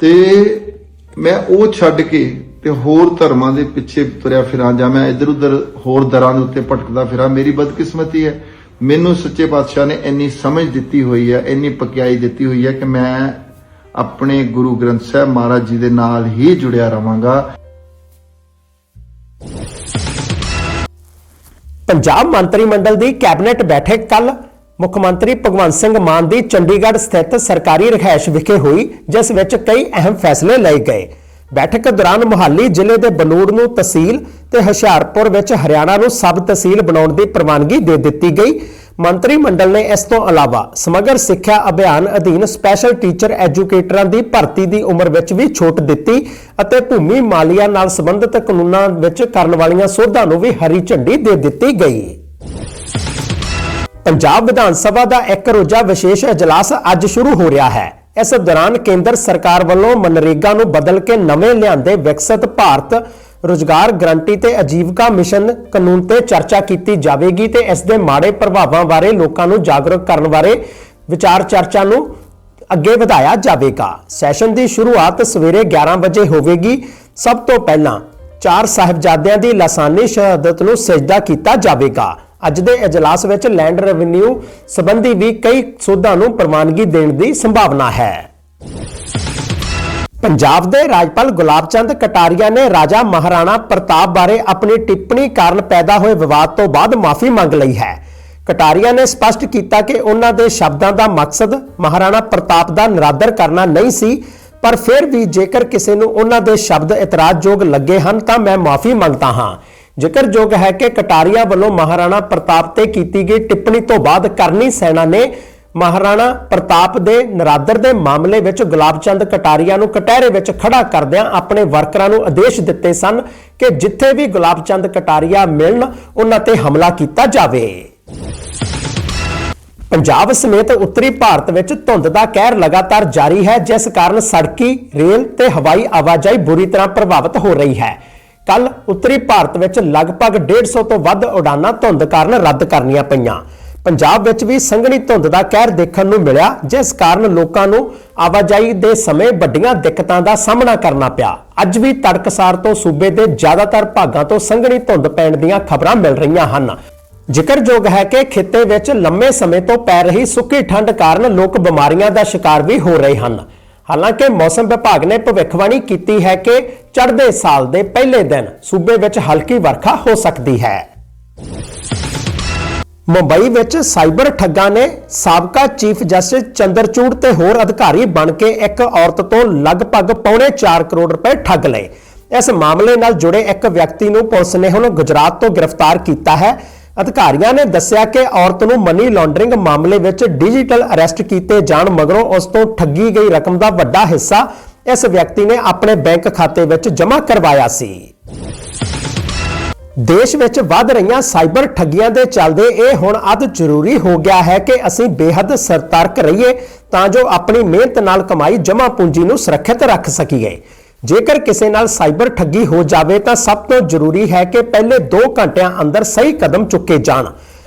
ਤੇ ਮੈਂ ਉਹ ਛੱਡ ਕੇ ਤੇ ਹੋਰ ਧਰਮਾਂ ਦੇ ਪਿੱਛੇ ਤੁਰਿਆ ਫਿਰਾਂ ਜਾਂ ਮੈਂ ਇਧਰ ਉਧਰ ਹੋਰ ਦਰਾਂ ਦੇ ਉੱਤੇ ਭਟਕਦਾ ਫਿਰਾਂ, ਮੇਰੀ ਬਦਕਿਸਮਤੀ ਹੈ। ਮੈਨੂੰ ਸੱਚੇ ਪਾਤਸ਼ਾਹ ਨੇ ਇੰਨੀ ਸਮਝ ਦਿੱਤੀ ਹੋਈ ਹੈ, ਇੰਨੀ ਪਕਿਆਈ ਦਿੱਤੀ ਹੋਈ ਹੈ ਕਿ ਮੈਂ ਆਪਣੇ ਗੁਰੂ ਗ੍ਰੰਥ ਸਾਹਿਬ ਮਹਾਰਾਜ ਜੀ ਦੇ ਨਾਲ ਹੀ ਜੁੜਿਆ ਰਵਾਂਗਾ। ਪੰਜਾਬ ਮੰਤਰੀ ਮੰਡਲ ਦੀ ਕੈਬਨਿਟ ਬੈਠਕ ਕੱਲ ਮੁੱਖ ਮੰਤਰੀ ਭਗਵੰਤ ਸਿੰਘ ਮਾਨ ਦੀ ਚੰਡੀਗੜ੍ਹ ਸਥਿਤ ਸਰਕਾਰੀ ਰਿਹਾਇਸ਼ ਵਿਖੇ ਹੋਈ, ਜਿਸ ਵਿੱਚ ਕਈ ਅਹਿਮ ਫੈਸਲੇ ਲਏ ਗਏ। ਬੈਠਕ ਦੌਰਾਨ ਮੁਹਾਲੀ ਜ਼ਿਲ੍ਹੇ ਦੇ ਬਨੂੜ ਨੂੰ ਤਹਿਸੀਲ ਤੇ ਹੁਸ਼ਿਆਰਪੁਰ ਵਿੱਚ ਹਰਿਆਣਾ ਨੂੰ ਸਬ ਤਹਿਸੀਲ ਬਣਾਉਣ ਦੀ ਪ੍ਰਵਾਨਗੀ ਦੇ ਦਿੱਤੀ ਗਈ। ਮੰਤਰੀ ਮੰਡਲ ਨੇ ਇਸ ਤੋਂ ਇਲਾਵਾ ਸਮਗਰ ਸਿੱਖਿਆ ਅਭਿਆਨ ਅਧੀਨ ਸਪੈਸ਼ਲ ਟੀਚਰ ਐਜੂਕੇਟਰਾਂ ਦੀ ਭਰਤੀ ਦੀ ਉਮਰ ਵਿੱਚ ਵੀ ਛੋਟ ਦਿੱਤੀ ਅਤੇ ਭੂਮੀ ਮਾਲੀਆ ਨਾਲ ਸੰਬੰਧਿਤ ਕਾਨੂੰਨਾਂ ਵਿੱਚ ਕਰਨ ਵਾਲੀਆਂ ਸੋਧਾਂ ਨੂੰ ਵੀ ਹਰੀ ਝੰਡੀ ਦੇ ਦਿੱਤੀ ਗਈ। ਪੰਜਾਬ ਵਿਧਾਨ ਸਭਾ ਦਾ ਇੱਕ ਰੋਜ਼ਾ ਵਿਸ਼ੇਸ਼ ਇਜਲਾਸ ਅੱਜ ਸ਼ੁਰੂ ਹੋ ਰਿਹਾ ਹੈ। ਇਸ ਦੌਰਾਨ ਕੇਂਦਰ ਸਰਕਾਰ ਵੱਲੋਂ ਮਨਰੇਗਾ ਨੂੰ ਬਦਲ ਕੇ ਨਵੇਂ ਲਿਆਂਦੇ ਵਿਕਸਿਤ ਭਾਰਤ ਰੁਜ਼ਗਾਰ ਗਰੰਟੀ ਤੇ ਆਜੀਵਕਾ ਮਿਸ਼ਨ ਕਾਨੂੰਨ ਤੇ ਚਰਚਾ ਕੀਤੀ ਜਾਵੇਗੀ ਤੇ ਇਸ ਦੇ ਮਾੜੇ ਪ੍ਰਭਾਵਾਂ ਬਾਰੇ ਲੋਕਾਂ ਨੂੰ ਜਾਗਰੂਕ ਕਰਨ ਬਾਰੇ ਵਿਚਾਰ ਚਰਚਾ ਨੂੰ ਅੱਗੇ ਵਧਾਇਆ ਜਾਵੇਗਾ। ਸੈਸ਼ਨ ਦੀ ਸ਼ੁਰੂਆਤ ਸਵੇਰੇ 11 ਵਜੇ ਹੋਵੇਗੀ। ਸਭ ਤੋਂ ਪਹਿਲਾਂ ਚਾਰ ਸਾਹਿਬਜ਼ਾਦਿਆਂ ਦੀ ਲਾਸਾਨੀ ਸ਼ਹਾਦਤ ਨੂੰ ਸਜਦਾ ਕੀਤਾ ਜਾਵੇਗਾ। ਅੱਜ ਦੇ ਇਜਲਾਸ ਵਿੱਚ ਲੈਂਡ ਰੈਵਨਿਊ ਸੰਬੰਧੀ ਵੀ ਕਈ ਸੋਧਾਂ ਨੂੰ ਪ੍ਰਵਾਨਗੀ ਦੇਣ ਦੀ ਸੰਭਾਵਨਾ ਹੈ। ਪੰਜਾਬ ਦੇ ਰਾਜਪਾਲ ਗੁਲਾਬ ਚੰਦ ਕਟਾਰੀਆ ਨੇ ਰਾਜਾ ਮਹਾਰਾਣਾ ਪ੍ਰਤਾਪ ਬਾਰੇ ਆਪਣੀ ਟਿੱਪਣੀ ਕਾਰਨ ਪੈਦਾ ਹੋਏ ਵਿਵਾਦ ਤੋਂ ਬਾਅਦ ਮਾਫੀ ਮੰਗ ਲਈ ਹੈ। ਕਟਾਰੀਆ ਨੇ ਸਪਸ਼ਟ ਕੀਤਾ ਕਿ ਉਹਨਾਂ ਦੇ ਸ਼ਬਦਾਂ ਦਾ ਮਕਸਦ ਮਹਾਰਾਣਾ ਪ੍ਰਤਾਪ ਦਾ ਨਿਰਾਦਰ ਕਰਨਾ ਨਹੀਂ ਸੀ, ਪਰ ਫਿਰ ਵੀ ਜੇਕਰ ਕਿਸੇ ਨੂੰ ਉਹਨਾਂ ਦੇ ਸ਼ਬਦ ਇਤਰਾਜ਼ਯੋਗ ਲੱਗੇ ਹਨ ਤਾਂ ਮੈਂ ਮਾਫੀ ਮੰਗਦਾ ਹਾਂ। ਜ਼ਿਕਰਯੋਗ ਹੈ ਕਿ ਕਟਾਰੀਆ ਵੱਲੋਂ ਮਹਾਰਾਣਾ ਪ੍ਰਤਾਪ ਤੇ ਕੀਤੀ ਗਈ ਟਿੱਪਣੀ ਤੋਂ ਬਾਅਦ ਕਰਨੀ ਸੈਨਾ ਨੇ ਮਹਾਰਾਣਾ ਪ੍ਰਤਾਪ ਦੇ ਨਰਾਦਰ ਦੇ ਮਾਮਲੇ ਵਿੱਚ ਗੁਲਾਬ ਚੰਦ ਕਟਾਰੀਆ ਨੂੰ ਕਟਹਿਰੇ ਵਿੱਚ ਖੜਾ ਕਰਦਿਆਂ ਆਪਣੇ ਵਰਕਰਾਂ ਨੂੰ ਆਦੇਸ਼ ਦਿੱਤੇ ਸਨ ਕਿ ਜਿੱਥੇ ਵੀ ਗੁਲਾਬ ਚੰਦ ਕਟਾਰੀਆ ਮਿਲਣ, ਉਹਨਾਂ ਤੇ ਹਮਲਾ ਕੀਤਾ ਜਾਵੇ। ਪੰਜਾਬ ਸਮੇਤ ਉੱਤਰੀ ਭਾਰਤ ਵਿੱਚ ਧੁੰਦ ਦਾ ਕਹਿਰ ਲਗਾਤਾਰ ਜਾਰੀ ਹੈ, ਜਿਸ ਕਾਰਨ ਸੜਕੀ, ਰੇਲ ਤੇ ਹਵਾਈ ਆਵਾਜਾਈ ਬੁਰੀ ਤਰ੍ਹਾਂ ਪ੍ਰਭਾਵਿਤ ਹੋ ਰਹੀ ਹੈ। ਕੱਲ ਉੱਤਰੀ ਭਾਰਤ ਵਿੱਚ ਲਗਭਗ 150 ਤੋਂ ਵੱਧ ਉਡਾਨਾਂ ਧੁੰਦ ਕਾਰਨ ਰੱਦ ਕਰਨੀਆਂ ਪਈਆਂ। ਪੰਜਾਬ ਵਿੱਚ ਵੀ ਸੰਘਣੀ ਧੁੰਦ ਦਾ ਕਹਿਰ ਦੇਖਣ ਨੂੰ ਮਿਲਿਆ, ਜਿਸ ਕਾਰਨ ਲੋਕਾਂ ਨੂੰ ਆਵਾਜਾਈ ਦੇ ਸਮੇਂ ਵੱਡੀਆਂ ਦਿੱਕਤਾਂ ਦਾ ਸਾਹਮਣਾ ਕਰਨਾ ਪਿਆ। ਅੱਜ ਵੀ ਤੜਕਸਾਰ ਤੋਂ ਸੂਬੇ ਦੇ ਜ਼ਿਆਦਾਤਰ ਭਾਗਾਂ ਤੋਂ ਸੰਘਣੀ ਧੁੰਦ ਪੈਣ ਦੀਆਂ ਖਬਰਾਂ ਮਿਲ ਰਹੀਆਂ ਹਨ। ਜ਼ਿਕਰਯੋਗ ਹੈ ਕਿ ਖਿੱਤੇ ਵਿੱਚ ਲੰਮੇ ਸਮੇਂ ਤੋਂ ਪੈ ਰਹੀ ਸੁੱਕੀ ਠੰਡ ਕਾਰਨ ਲੋਕ ਬਿਮਾਰੀਆਂ ਦਾ ਸ਼ਿਕਾਰ ਵੀ ਹੋ ਰਹੇ ਹਨ। ਹਾਲਾਂਕਿ ਮੌਸਮ ਵਿਭਾਗ ਨੇ ਭਵਿੱਖਬਾਣੀ ਕੀਤੀ ਹੈ ਕਿ ਚੜ੍ਹਦੇ ਸਾਲ ਦੇ ਪਹਿਲੇ ਦਿਨ ਸੂਬੇ ਵਿੱਚ ਹਲਕੀ ਵਰਖਾ ਹੋ ਸਕਦੀ ਹੈ। ਮੁੰਬਈ ਵਿੱਚ ਸਾਈਬਰ ਠੱਗਾਂ ਨੇ ਸਾਬਕਾ ਚੀਫ ਜਸਟਿਸ ਚੰਦਰਚੂੜ ਤੇ ਹੋਰ ਅਧਿਕਾਰੀ ਬਣ ਕੇ ਇੱਕ ਔਰਤ ਤੋਂ ਲਗਭਗ ਪੌਣੇ 4 ਕਰੋੜ ਰੁਪਏ ਠੱਗ ਲਏ। ਇਸ ਮਾਮਲੇ ਨਾਲ ਜੁੜੇ ਇੱਕ ਵਿਅਕਤੀ ਨੂੰ ਪੁਲਿਸ ਨੇ ਹੁਣ ਗੁਜਰਾਤ ਤੋਂ ਗ੍ਰਿਫਤਾਰ ਕੀਤਾ ਹੈ। ਅਧਿਕਾਰੀਆਂ ਨੇ ਦੱਸਿਆ ਕਿ ਔਰਤ ਨੂੰ ਮਨੀ ਲਾਂਡਰਿੰਗ ਮਾਮਲੇ ਵਿੱਚ ਡਿਜੀਟਲ ਅਰੈਸਟ ਕੀਤੇ ਜਾਣ ਮਗਰੋਂ ਉਸ ਤੋਂ ਠੱਗੀ ਗਈ ਰਕਮ ਦਾ ਵੱਡਾ ਹਿੱਸਾ ਇਸ ਵਿਅਕਤੀ ਨੇ ਆਪਣੇ ਬੈਂਕ ਖਾਤੇ ਵਿੱਚ ਜਮ੍ਹਾਂ ਕਰਵਾਇਆ ਸੀ। ਦੇਸ਼ ਵਿੱਚ ਵੱਧ ਰਹੀਆਂ ਸਾਈਬਰ ਠੱਗੀਆਂ ਦੇ ਚੱਲਦੇ ਇਹ ਹੁਣ ਅਤ ਜ਼ਰੂਰੀ ਹੋ ਗਿਆ ਹੈ ਕਿ ਅਸੀਂ ਬੇਹੱਦ ਸਰਤਰਕ ਰਹੀਏ ਤਾਂ ਜੋ ਆਪਣੀ ਮਿਹਨਤ ਨਾਲ ਕਮਾਈ ਜਮ੍ਹਾਂ ਪੂੰਜੀ ਨੂੰ ਸੁਰੱਖਿਅਤ ਰੱਖ ਸਕੀਏ। ਜੇਕਰ ਕਿਸੇ ਨਾਲ ਸਾਈਬਰ ਠੱਗੀ ਹੋ ਜਾਵੇ ਤਾਂ ਸਭ ਤੋਂ ਜ਼ਰੂਰੀ ਹੈ ਕਿ ਪਹਿਲੇ 2 ਘੰਟਿਆਂ ਅੰਦਰ ਸਹੀ ਕਦਮ ਚੁੱਕੇ ਜਾਣ।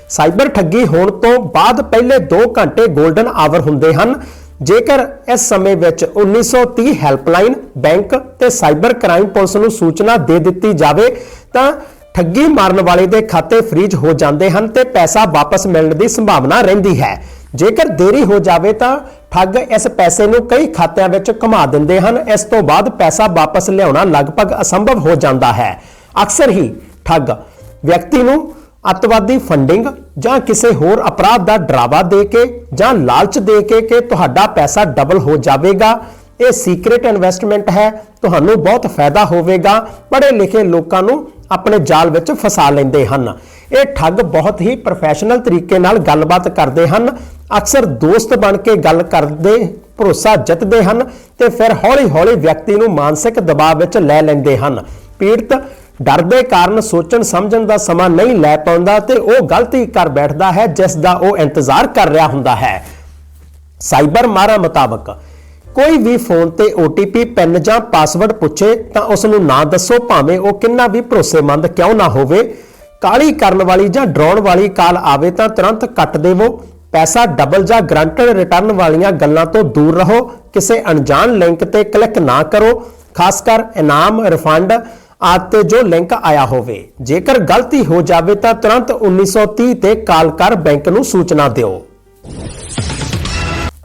ਸਾਈਬਰ ਠੱਗੀ ਹੋਣ ਤੋਂ ਬਾਅਦ ਪਹਿਲੇ 2 ਘੰਟੇ 골ਡਨ ਆਵਰ ਹੁੰਦੇ ਹਨ। ਜੇਕਰ ਇਸ ਸਮੇਂ ਵਿੱਚ 1930 ਹੈਲਪਲਾਈਨ, ਬੈਂਕ ਤੇ ਸਾਈਬਰ ਕ੍ਰਾਈਮ ਪੁਲਿਸ ਨੂੰ ਸੂਚਨਾ ਦੇ ਦਿੱਤੀ ਜਾਵੇ, ਤਾਂ ਠੱਗੀ ਮਾਰਨ ਵਾਲੇ ਦੇ ਖਾਤੇ ਫ੍ਰੀਜ ਹੋ ਜਾਂਦੇ ਹਨ ਤੇ ਪੈਸਾ ਵਾਪਸ ਮਿਲਣ ਦੀ ਸੰਭਾਵਨਾ ਰਹਿੰਦੀ ਹੈ। ਜੇਕਰ ਦੇਰੀ ਹੋ ਜਾਵੇ ਤਾਂ ਠੱਗ ਇਸ ਪੈਸੇ ਨੂੰ ਕਈ ਖਾਤਿਆਂ ਵਿੱਚ ਘੁਮਾ ਦਿੰਦੇ ਹਨ। ਇਸ ਤੋਂ ਬਾਅਦ ਪੈਸਾ ਵਾਪਸ ਲਿਆਉਣਾ ਲਗਭਗ ਅਸੰਭਵ ਹੋ ਜਾਂਦਾ ਹੈ। ਅਕਸਰ ਹੀ ਠੱਗ ਵਿਅਕਤੀ ਨੂੰ ਅੱਤਵਾਦੀ ਫੰਡਿੰਗ ਜਾਂ ਕਿਸੇ ਹੋਰ ਅਪਰਾਧ ਦਾ ਡਰਾਵਾ ਦੇ ਕੇ ਜਾਂ ਲਾਲਚ ਦੇ ਕੇ ਕਿ ਤੁਹਾਡਾ ਪੈਸਾ ਡਬਲ ਹੋ ਜਾਵੇਗਾ। ਇਹ ਸੀਕ੍ਰੀਟ ਇਨਵੈਸਟਮੈਂਟ ਹੈ। ਤੁਹਾਨੂੰ ਬਹੁਤ ਫਾਇਦਾ ਹੋਵੇਗਾ। ਪੜ੍ਹੇ ਲਿਖੇ ਲੋਕਾਂ ਨੂੰ ਆਪਣੇ ਜਾਲ ਵਿੱਚ ਫਸਾ ਲੈਂਦੇ ਹਨ। ਇਹ ਠੱਗ ਬਹੁਤ ਹੀ ਪ੍ਰੋਫੈਸ਼ਨਲ ਤਰੀਕੇ ਨਾਲ ਗੱਲਬਾਤ ਕਰਦੇ ਹਨ। ਅਕਸਰ ਦੋਸਤ ਬਣ ਕੇ ਗੱਲ ਕਰਦੇ, ਭਰੋਸਾ ਜਿੱਤਦੇ ਹਨ ਤੇ ਫਿਰ ਹੌਲੀ-ਹੌਲੀ ਵਿਅਕਤੀ ਨੂੰ ਮਾਨਸਿਕ ਦਬਾਅ ਵਿੱਚ ਲੈ ਲੈਂਦੇ ਹਨ। ਪੀੜਤ ਡਰ ਦੇ ਕਾਰਨ ਸੋਚਣ ਸਮਝਣ ਦਾ ਸਮਾਂ ਨਹੀਂ ਲੈ ਪਾਉਂਦਾ ਤੇ ਉਹ ਗਲਤੀ ਕਰ ਬੈਠਦਾ ਹੈ, ਜਿਸ ਦਾ ਉਹ ਇੰਤਜ਼ਾਰ ਕਰ ਰਿਹਾ ਹੁੰਦਾ ਹੈ। ਸਾਈਬਰ ਮਾਰਾ ਮੁਤਾਬਕ, ਕੋਈ ਵੀ ਫੋਨ ਤੇ OTP ਪਿਨ ਜਾਂ ਪਾਸਵਰਡ ਪੁੱਛੇ ਤਾਂ ਉਸ ਨੂੰ ਨਾ ਦੱਸੋ ਭਾਵੇਂ ਉਹ ਕਿੰਨਾ ਵੀ ਭਰੋਸੇਮੰਦ ਕਿਉਂ ਨਾ ਹੋਵੇ। ਕਾਲੀ ਕਰਨ ਵਾਲੀ ਜਾਂ ਡਰਾਉਣ ਵਾਲੀ ਕਾਲ ਆਵੇ ਤਾਂ ਤੁਰੰਤ ਕੱਟ ਦੇਵੋ। ਪੈਸਾ ਡਬਲ ਜਾਂ ਗਰੰਟਡ ਰਿਟਰਨ ਵਾਲੀਆਂ ਗੱਲਾਂ ਤੋਂ ਦੂਰ ਰਹੋ। ਕਿਸੇ ਅਣਜਾਣ ਲਿੰਕ ਤੇ ਕਲਿੱਕ ਨਾ ਕਰੋ। ਖਾਸ ਕਰ ਇਨਾਮ ਰਿਫੰਡ ਆਦਿ ਤੇ ਜੋ ਲਿੰਕ ਆਇਆ ਹੋਵੇ। ਜੇਕਰ ਗਲਤੀ ਹੋ ਜਾਵੇ ਤਾਂ ਤੁਰੰਤ 1930 ਤੇ ਕਾਲ ਕਰ ਬੈਂਕ ਨੂੰ ਸੂਚਨਾ ਦਿਓ।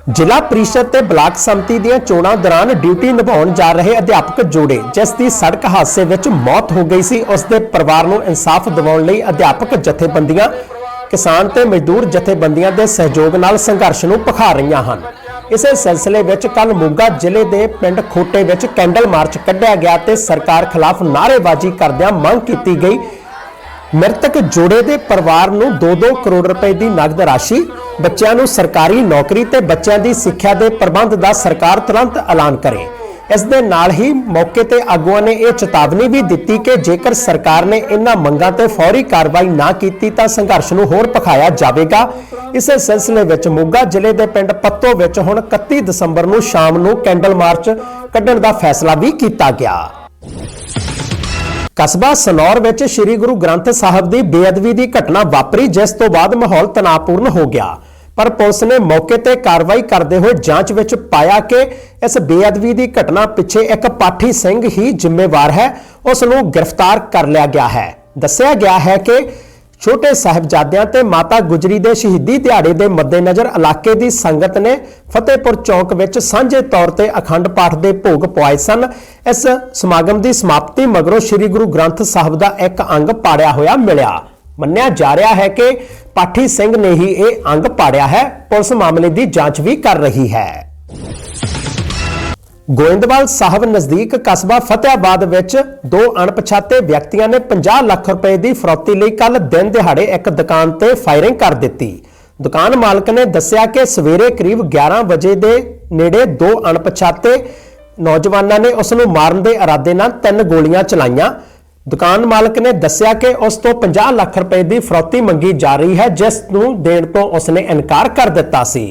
ਜ਼ਿਲ੍ਹਾ ਪ੍ਰੀਸ਼ਦ ਤੇ ਬਲਾਕ ਸੰਮਤੀ ਦੀਆਂ ਚੋਣਾਂ ਦੌਰਾਨ ਡਿਊਟੀ ਨਿਭਾਉਣ ਜਾ ਰਹੇ ਅਧਿਆਪਕ ਜੋੜੇ, ਜਿਸ ਦੀ ਸੜਕ ਹਾਦਸੇ ਵਿੱਚ ਮੌਤ ਹੋ ਗਈ ਸੀ, ਉਸ ਦੇ ਪਰਿਵਾਰ ਨੂੰ ਇਨਸਾਫ ਦਿਵਾਉਣ ਲਈ ਅਧਿਆਪਕ ਜਥੇਬੰਦੀਆਂ, ਕਿਸਾਨ ਤੇ ਮਜ਼ਦੂਰ ਜਥੇਬੰਦੀਆਂ ਦੇ ਸਹਿਯੋਗ ਨਾਲ ਸੰਘਰਸ਼ ਨੂੰ ਪਖਾਰ ਰਹੀਆਂ ਹਨ। ਇਸੇ ਸਿਲਸਿਲੇ ਵਿੱਚ ਕੱਲ ਮੋਗਾ ਜ਼ਿਲ੍ਹੇ ਦੇ ਪਿੰਡ ਖੋਟੇ ਵਿੱਚ ਕੈਂਡਲ ਮਾਰਚ ਕੱਢਿਆ ਗਿਆ ਤੇ ਸਰਕਾਰ ਖਿਲਾਫ ਨਾਅਰੇਬਾਜ਼ੀ ਕਰਦਿਆਂ ਮੰਗ ਕੀਤੀ ਗਈ ਮ੍ਰਿਤਕ ਜੋੜੇ ਦੇ ਪਰਿਵਾਰ ਨੂੰ 2-2 ਕਰੋੜ ਰੁਪਏ ਦੀ ਨਗਦ ਰਾਸ਼ੀ, ਬੱਚਿਆਂ ਨੂੰ ਸਰਕਾਰੀ ਨੌਕਰੀ ਤੇ ਬੱਚਿਆਂ ਦੀ ਸਿੱਖਿਆ ਦੇ ਪ੍ਰਬੰਧ ਦਾ ਸਰਕਾਰ ਤੁਰੰਤ ਐਲਾਨ ਕਰੇ। ਇਸ ਦੇ ਨਾਲ ਹੀ ਮੌਕੇ ਤੇ ਆਗੂਆਂ ਨੇ ਇਹ ਚੇਤਾਵਨੀ ਵੀ ਦਿੱਤੀ ਕਿ ਜੇਕਰ ਸਰਕਾਰ ਨੇ ਇਹਨਾਂ ਮੰਗਾਂ ਤੇ ਫੌਰੀ ਕਾਰਵਾਈ ਨਾ ਕੀਤੀ ਤਾਂ ਸੰਘਰਸ਼ ਨੂੰ ਹੋਰ ਪਖਾਇਆ ਜਾਵੇਗਾ। ਇਸੇ ਸਿਲਸਿਲੇ ਵਿੱਚ ਮੋਗਾ ਜ਼ਿਲ੍ਹੇ ਦੇ ਪਿੰਡ ਪੱਤੋ ਵਿੱਚ ਹੁਣ 31 ਦਸੰਬਰ ਨੂੰ ਸ਼ਾਮ ਨੂੰ ਕੈਂਡਲ ਮਾਰਚ ਕੱਢਣ ਦਾ ਫੈਸਲਾ ਵੀ ਕੀਤਾ ਗਿਆ। ਕਸਬਾ ਸਨੌਰ ਵਿੱਚ ਸ੍ਰੀ ਗੁਰੂ ਗ੍ਰੰਥ ਸਾਹਿਬ ਦੀ ਬੇਅਦਬੀ ਦੀ ਘਟਨਾ ਵਾਪਰੀ, ਜਿਸ ਤੋਂ ਬਾਅਦ ਮਾਹੌਲ ਤਣਾਅਪੂਰਨ ਹੋ ਗਿਆ। ਪਰ ਪੁਲਿਸ ਨੇ ਮੌਕੇ ਤੇ ਕਾਰਵਾਈ ਕਰਦੇ ਹੋਏ ਜਾਂਚ ਵਿੱਚ ਪਾਇਆ ਕਿ ਇਸ ਬੇਅਦਬੀ ਦੀ ਘਟਨਾ ਪਿੱਛੇ ਇੱਕ ਪਾਠੀ ਸਿੰਘ ਹੀ ਜ਼ਿੰਮੇਵਾਰ ਹੈ। ਉਸ ਨੂੰ ਗ੍ਰਿਫਤਾਰ ਕਰ ਲਿਆ ਗਿਆ ਹੈ। ਦੱਸਿਆ ਗਿਆ ਹੈ ਕਿ ਛੋਟੇ ਸਾਹਿਬਜ਼ਾਦਿਆਂ ਤੇ ਮਾਤਾ ਗੁਜਰੀ ਦੇ ਸ਼ਹੀਦੀ ਦਿਹਾੜੇ ਦੇ ਮੱਦੇਨਜ਼ਰ ਇਲਾਕੇ ਦੀ ਸੰਗਤ ਨੇ ਫਤਿਹਪੁਰ ਚੌਕ ਵਿੱਚ ਸਾਂਝੇ ਤੌਰ ਤੇ ਅਖੰਡ ਪਾਠ ਦੇ ਭੋਗ ਪਵਾਏ ਸਨ। ਇਸ ਸਮਾਗਮ ਦੀ ਸਮਾਪਤੀ ਮਗਰੋਂ ਸ੍ਰੀ ਗੁਰੂ ਗ੍ਰੰਥ ਸਾਹਿਬ ਦਾ ਇੱਕ ਅੰਗ ਪਾੜਿਆ ਹੋਇਆ ਮਿਲਿਆ। ਮੰਨਿਆ ਜਾ ਰਿਹਾ ਹੈ ਕਿ ਪਾਠੀ ਸਿੰਘ ਨੇ ਹੀ ਇਹ ਅੰਗ ਪਾੜਿਆ ਹੈ। ਪੁਲਿਸ ਮਾਮਲੇ ਦੀ ਜਾਂਚ ਵੀ ਕਰ ਰਹੀ ਹੈ। ਗੋਇੰਦਵਾਲ ਸਾਹਿਬ ਨਜ਼ਦੀਕ ਕਸਬਾ ਫਤਿਆਬਾਦ ਵਿੱਚ ਦੋ ਅਣਪਛਾਤੇ ਵਿਅਕਤੀਆਂ ਨੇ 50 ਲੱਖ ਰੁਪਏ ਦੀ ਫਰੌਤੀ ਲਈ ਕੱਲ ਦਿਨ ਦਿਹਾੜੇ ਇੱਕ ਦੁਕਾਨ ਤੇ ਫਾਇਰਿੰਗ ਕਰ ਦਿੱਤੀ। ਦੁਕਾਨ ਮਾਲਕ ਨੇ ਦੱਸਿਆ ਕਿ ਸਵੇਰੇ ਕਰੀਬ 11 ਵਜੇ ਦੇ ਨੇੜੇ ਦੋ ਅਣਪਛਾਤੇ ਨੌਜਵਾਨਾਂ ਨੇ ਉਸ ਨੂੰ ਮਾਰਨ ਦੇ ਇਰਾਦੇ ਨਾਲ ਤਿੰਨ ਗੋਲੀਆਂ ਚਲਾਈਆਂ। ਦੁਕਾਨ ਮਾਲਕ ਨੇ ਦੱਸਿਆ ਕਿ ਉਸ ਤੋਂ 50 ਲੱਖ ਰੁਪਏ ਦੀ ਫਰੌਤੀ ਮੰਗੀ ਜਾ ਰਹੀ ਹੈ, ਜਿਸ ਨੂੰ ਦੇਣ ਤੋਂ ਉਸਨੇ ਇਨਕਾਰ ਕਰ ਦਿੱਤਾ ਸੀ।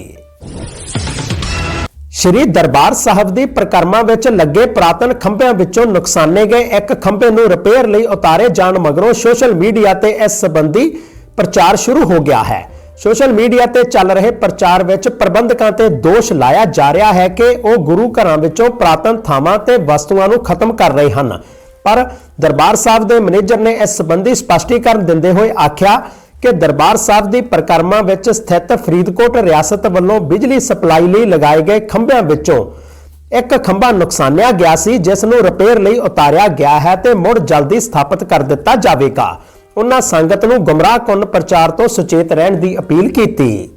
ਸ਼੍ਰੀ ਦਰਬਾਰ ਸਾਹਿਬ ਦੀ ਪ੍ਰਕਰਮਾ ਵਿੱਚ ਲੱਗੇ ਪ੍ਰਾਤਨ ਖੰਭਿਆਂ ਵਿੱਚੋਂ ਨੁਕਸਾਨੇ ਗਏ। ਇੱਕ ਖੰਭੇ ਨੂੰ ਰਿਪੇਅਰ ਲਈ ਉਤਾਰੇ ਜਾਣ ਮਗਰੋਂ ਸੋਸ਼ਲ ਮੀਡੀਆ ਤੇ ਇਸ ਸੰਬੰਧੀ ਪ੍ਰਚਾਰ ਸ਼ੁਰੂ ਹੋ ਗਿਆ ਹੈ। ਸੋਸ਼ਲ ਮੀਡੀਆ ਤੇ ਚੱਲ ਰਹੇ ਪ੍ਰਚਾਰ ਵਿੱਚ ਪ੍ਰਬੰਧਕਾਂ ਤੇ ਦੋਸ਼ ਲਾਇਆ ਜਾ ਰਿਹਾ ਹੈ ਕਿ ਉਹ ਗੁਰੂ ਘਰਾਂ ਵਿੱਚੋਂ ਪ੍ਰਾਤਨ ਥਾਵਾਂ ਤੇ ਵਸਤੂਆਂ ਨੂੰ ਖਤਮ ਕਰ ਰਹੇ ਹਨ। ਪਰ ਦਰਬਾਰ ਸਾਹਿਬ ਦੇ ਮੈਨੇਜਰ ਨੇ ਇਸ ਸੰਬੰਧੀ ਸਪਸ਼ਟੀਕਰਨ ਦਿੰਦੇ ਹੋਏ ਆਖਿਆ ਕਿ ਦਰਬਾਰ ਸਾਹਿਬ ਦੀ ਪ੍ਰਕਰਮਾ ਵਿੱਚ ਸਥਿਤ ਫਰੀਦਕੋਟ ਰਿਆਸਤ ਵੱਲੋਂ ਬਿਜਲੀ ਸਪਲਾਈ ਲਈ ਲਗਾਏ ਗਏ ਖੰਭਿਆਂ ਵਿੱਚੋਂ ਇੱਕ ਖੰਭਾ ਨੁਕਸਾਨਿਆ ਗਿਆ ਸੀ, ਜਿਸ ਨੂੰ ਰਿਪੇਅਰ ਲਈ ਉਤਾਰਿਆ ਗਿਆ ਹੈ ਤੇ ਮੁੜ ਜਲਦੀ ਸਥਾਪਿਤ ਕਰ ਦਿੱਤਾ ਜਾਵੇਗਾ। ਉਹਨਾਂ ਸੰਗਤ ਨੂੰ ਗੁੰਮਰਾਹਕੁੰਨ ਪ੍ਰਚਾਰ ਤੋਂ ਸੁਚੇਤ ਰਹਿਣ ਦੀ ਅਪੀਲ ਕੀਤੀ।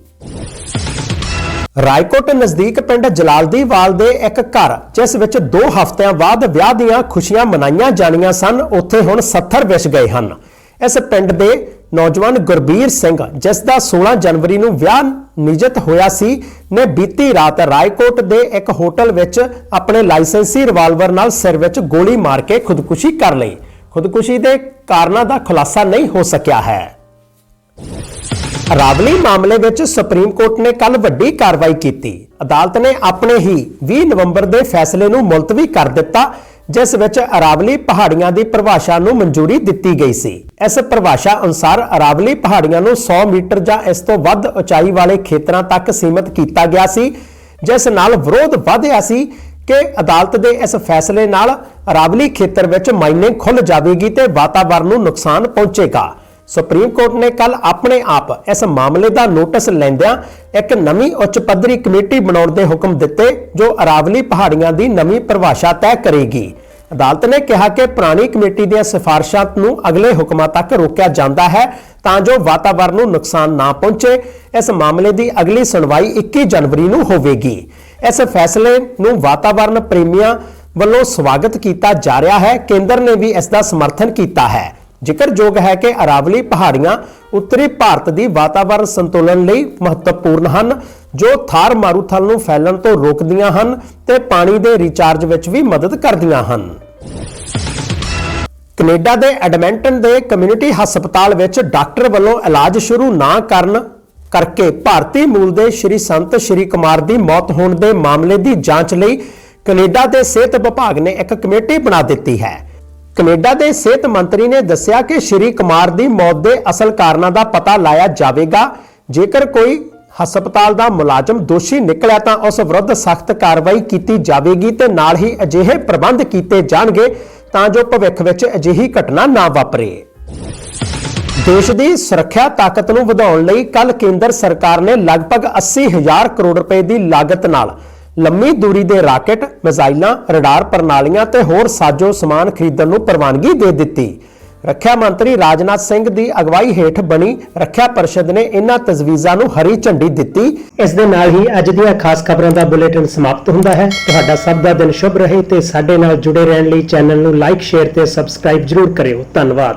ਰਾਏਕੋਟ ਨਜ਼ਦੀਕ ਪਿੰਡ ਜਲਾਲਦੀਵਾਲ ਦੇ ਇੱਕ ਘਰ, ਜਿਸ ਵਿੱਚ 2 ਹਫ਼ਤਿਆਂ ਬਾਅਦ ਵਿਆਹ ਦੀਆਂ ਖੁਸ਼ੀਆਂ ਮਨਾਈਆਂ ਜਾਣੀਆਂ ਸਨ, ਉੱਥੇ ਹੁਣ 70 ਵਿਛ ਗਏ ਹਨ। ਇਸ ਪਿੰਡ ਦੇ ਨੌਜਵਾਨ ਗੁਰਬੀਰ ਸਿੰਘ, ਜਿਸ ਦਾ 16 ਜਨਵਰੀ ਨੂੰ ਵਿਆਹ ਨਿਯਤ ਹੋਇਆ ਸੀ, ਨੇ ਬੀਤੀ ਰਾਤ ਰਾਏਕੋਟ ਦੇ ਇੱਕ ਹੋਟਲ ਵਿੱਚ ਆਪਣੇ ਲਾਇਸੈਂਸੀ ਰਿਵਾਲਵਰ ਨਾਲ ਸਿਰ ਵਿੱਚ ਗੋਲੀ ਮਾਰ ਕੇ ਖੁਦਕੁਸ਼ੀ ਕਰ ਲਈ। ਖੁਦਕੁਸ਼ੀ ਦੇ ਕਾਰਨਾਂ ਦਾ ਖੁਲਾਸਾ ਨਹੀਂ ਹੋ ਸਕਿਆ ਹੈ। ਰਾਵਲੀ ਮਾਮਲੇ ਵਿੱਚ ਸੁਪਰੀਮ ਕੋਰਟ ਨੇ ਕੱਲ ਵੱਡੀ ਕਾਰਵਾਈ ਕੀਤੀ। ਅਦਾਲਤ ਨੇ ਆਪਣੇ ਹੀ 20 ਨਵੰਬਰ ਦੇ ਫੈਸਲੇ ਨੂੰ ਮੁਲਤਵੀ ਕਰ ਦਿੱਤਾ। ਜਿਸ ਵਿੱਚ ਅਰਾਵਲੀ ਪਹਾੜੀਆਂ ਦੀ ਪਰਿਭਾਸ਼ਾ ਨੂੰ ਮਨਜ਼ੂਰੀ ਦਿੱਤੀ ਗਈ ਸੀ। ਇਸ ਪਰਿਭਾਸ਼ਾ ਅਨੁਸਾਰ ਅਰਾਵਲੀ ਪਹਾੜੀਆਂ ਨੂੰ 100 ਮੀਟਰ ਜਾਂ ਇਸ ਤੋਂ ਵੱਧ ਉਚਾਈ ਵਾਲੇ ਖੇਤਰਾਂ ਤੱਕ ਸੀਮਿਤ ਕੀਤਾ ਗਿਆ ਸੀ, ਜਿਸ ਨਾਲ ਵਿਰੋਧ ਵਧਿਆ ਸੀ ਕਿ ਅਦਾਲਤ ਦੇ ਇਸ ਫੈਸਲੇ ਨਾਲ ਅਰਾਵਲੀ ਖੇਤਰ ਵਿੱਚ ਮਾਈਨਿੰਗ ਖੁੱਲ ਜਾਵੇਗੀ ਤੇ ਵਾਤਾਵਰਣ ਨੂੰ ਨੁਕਸਾਨ ਪਹੁੰਚੇਗਾ। ਸੁਪਰੀਮ ਕੋਰਟ ਨੇ ਕੱਲ ਆਪਣੇ ਆਪ ਇਸ ਮਾਮਲੇ ਦਾ ਨੋਟਿਸ ਲੈਂਦਿਆਂ ਇੱਕ ਨਵੀਂ ਉੱਚ ਪੱਧਰੀ ਕਮੇਟੀ ਬਣਾਉਣ ਦੇ ਹੁਕਮ ਦਿੱਤੇ, ਜੋ ਅਰਾਵਲੀ ਪਹਾੜੀਆਂ ਦੀ ਨਵੀਂ ਪਰਿਭਾਸ਼ਾ ਤੈਅ ਕਰੇਗੀ। ਅਦਾਲਤ ਨੇ ਕਿਹਾ ਕਿ ਪੁਰਾਣੀ ਕਮੇਟੀ ਦੀਆਂ ਸਿਫਾਰਸ਼ਾਂ ਨੂੰ ਅਗਲੇ ਹੁਕਮਾਂ ਤੱਕ ਰੋਕਿਆ ਜਾਂਦਾ ਹੈ ਤਾਂ ਜੋ ਵਾਤਾਵਰਣ ਨੂੰ ਨੁਕਸਾਨ ਨਾ ਪਹੁੰਚੇ। ਇਸ ਮਾਮਲੇ ਦੀ ਅਗਲੀ ਸੁਣਵਾਈ 21 ਜਨਵਰੀ ਨੂੰ ਹੋਵੇਗੀ। ਇਸ ਫੈਸਲੇ ਨੂੰ ਵਾਤਾਵਰਣ ਪ੍ਰੇਮੀਆਂ ਵੱਲੋਂ ਸਵਾਗਤ ਕੀਤਾ ਜਾ ਰਿਹਾ ਹੈ। ਕੇਂਦਰ ਨੇ ਵੀ ਇਸ ਦਾ ਸਮਰਥਨ ਕੀਤਾ ਹੈ। ਜ਼ਿਕਰਯੋਗ ਹੈ ਕਿ ਅਰਾਵਲੀ ਪਹਾੜੀਆਂ ਉੱਤਰੀ ਭਾਰਤ ਦੀ ਵਾਤਾਵਰਣ ਸੰਤੁਲਨ ਲਈ ਮਹੱਤਵਪੂਰਨ ਹਨ, ਜੋ ਥਾਰ ਮਾਰੂਥਲ ਨੂੰ ਫੈਲਣ ਤੋਂ ਰੋਕਦੀਆਂ ਹਨ ਤੇ ਪਾਣੀ ਦੇ ਰੀਚਾਰਜ ਵਿੱਚ ਵੀ ਮਦਦ ਕਰਦੀਆਂ ਹਨ। ਕੈਨੇਡਾ ਦੇ ਐਡਮਿੰਟਨ ਦੇ ਕਮਿਊਨਿਟੀ ਹਸਪਤਾਲ ਵਿੱਚ ਡਾਕਟਰ ਵੱਲੋਂ ਇਲਾਜ ਸ਼ੁਰੂ ਨਾ ਕਰਨ ਕਰਕੇ ਭਾਰਤੀ ਮੂਲ ਦੇ ਸ਼੍ਰੀ ਸੰਤ ਸ਼੍ਰੀ ਕੁਮਾਰ ਦੀ ਮੌਤ ਹੋਣ ਦੇ ਮਾਮਲੇ ਦੀ ਜਾਂਚ ਲਈ ਕੈਨੇਡਾ ਦੇ ਸਿਹਤ ਵਿਭਾਗ ਨੇ ਇੱਕ ਕਮੇਟੀ ਬਣਾ ਦਿੱਤੀ ਹੈ। ਕੈਨੇਡਾ ਦੇ ਸਿਹਤ ਮੰਤਰੀ ਨੇ ਦੱਸਿਆ ਕਿ ਸ਼੍ਰੀ ਕੁਮਾਰ ਦੀ ਮੌਤ ਦੇ ਅਸਲ ਕਾਰਨਾਂ ਦਾ ਪਤਾ ਲਾਇਆ ਜਾਵੇਗਾ। ਜੇਕਰ ਕੋਈ ਹਸਪਤਾਲ ਦਾ ਮੁਲਾਜ਼ਮ ਦੋਸ਼ੀ ਨਿਕਲਿਆ ਤਾਂ ਉਸ ਵਿਰੁੱਧ ਸਖਤ ਕਾਰਵਾਈ ਕੀਤੀ ਜਾਵੇਗੀ ਤੇ ਨਾਲ ਹੀ ਅਜਿਹੇ ਪ੍ਰਬੰਧ ਕੀਤੇ ਜਾਣਗੇ ਤਾਂ ਜੋ ਭਵਿੱਖ ਵਿੱਚ ਅਜਿਹੀ ਘਟਨਾ ਨਾ ਵਾਪਰੇ। ਦੇਸ਼ ਦੀ ਸੁਰੱਖਿਆ ਤਾਕਤ ਨੂੰ ਵਧਾਉਣ ਲਈ ਕੱਲ ਕੇਂਦਰ ਸਰਕਾਰ ਨੇ ਲਗਭਗ 80000 ਕਰੋੜ ਰੁਪਏ ਦੀ ਲਾਗਤ ਨਾਲ ਲੰਮੀ ਦੂਰੀ ਦੇ ਰਾਕੇਟ, ਮਿਜ਼ਾਈਲਾਂ, ਰਡਾਰ ਪ੍ਰਣਾਲੀਆਂ ਤੇ ਹੋਰ ਸਾਜ਼ੋ ਸਮਾਨ ਖਰੀਦਣ ਨੂੰ ਪ੍ਰਵਾਨਗੀ ਦੇ ਦਿੱਤੀ। ਰੱਖਿਆ ਮੰਤਰੀ ਰਾਜਨਾਥ ਸਿੰਘ ਦੀ ਅਗਵਾਈ ਹੇਠ ਬਣੀ ਰੱਖਿਆ ਪਰਿਸ਼ਦ ਨੇ ਇਹਨਾਂ ਤਜਵੀਜ਼ਾਂ ਨੂੰ ਹਰੀ ਝੰਡੀ ਦਿੱਤੀ। ਇਸ ਦੇ ਨਾਲ ਹੀ ਅੱਜ ਦੀਆਂ ਖਾਸ ਖਬਰਾਂ ਦਾ ਬੁਲੇਟਿਨ ਸਮਾਪਤ ਹੁੰਦਾ ਹੈ। ਤੁਹਾਡਾ ਸਭ ਦਾ ਦਿਨ ਸ਼ੁਭ ਰਹੇ ਤੇ ਸਾਡੇ ਨਾਲ ਜੁੜੇ ਰਹਿਣ ਲਈ ਚੈਨਲ ਨੂੰ ਲਾਈਕ, ਸ਼ੇਅਰ ਤੇ ਸਬਸਕ੍ਰਾਈਬ ਜ਼ਰੂਰ ਕਰਿਓ। ਧੰਨਵਾਦ।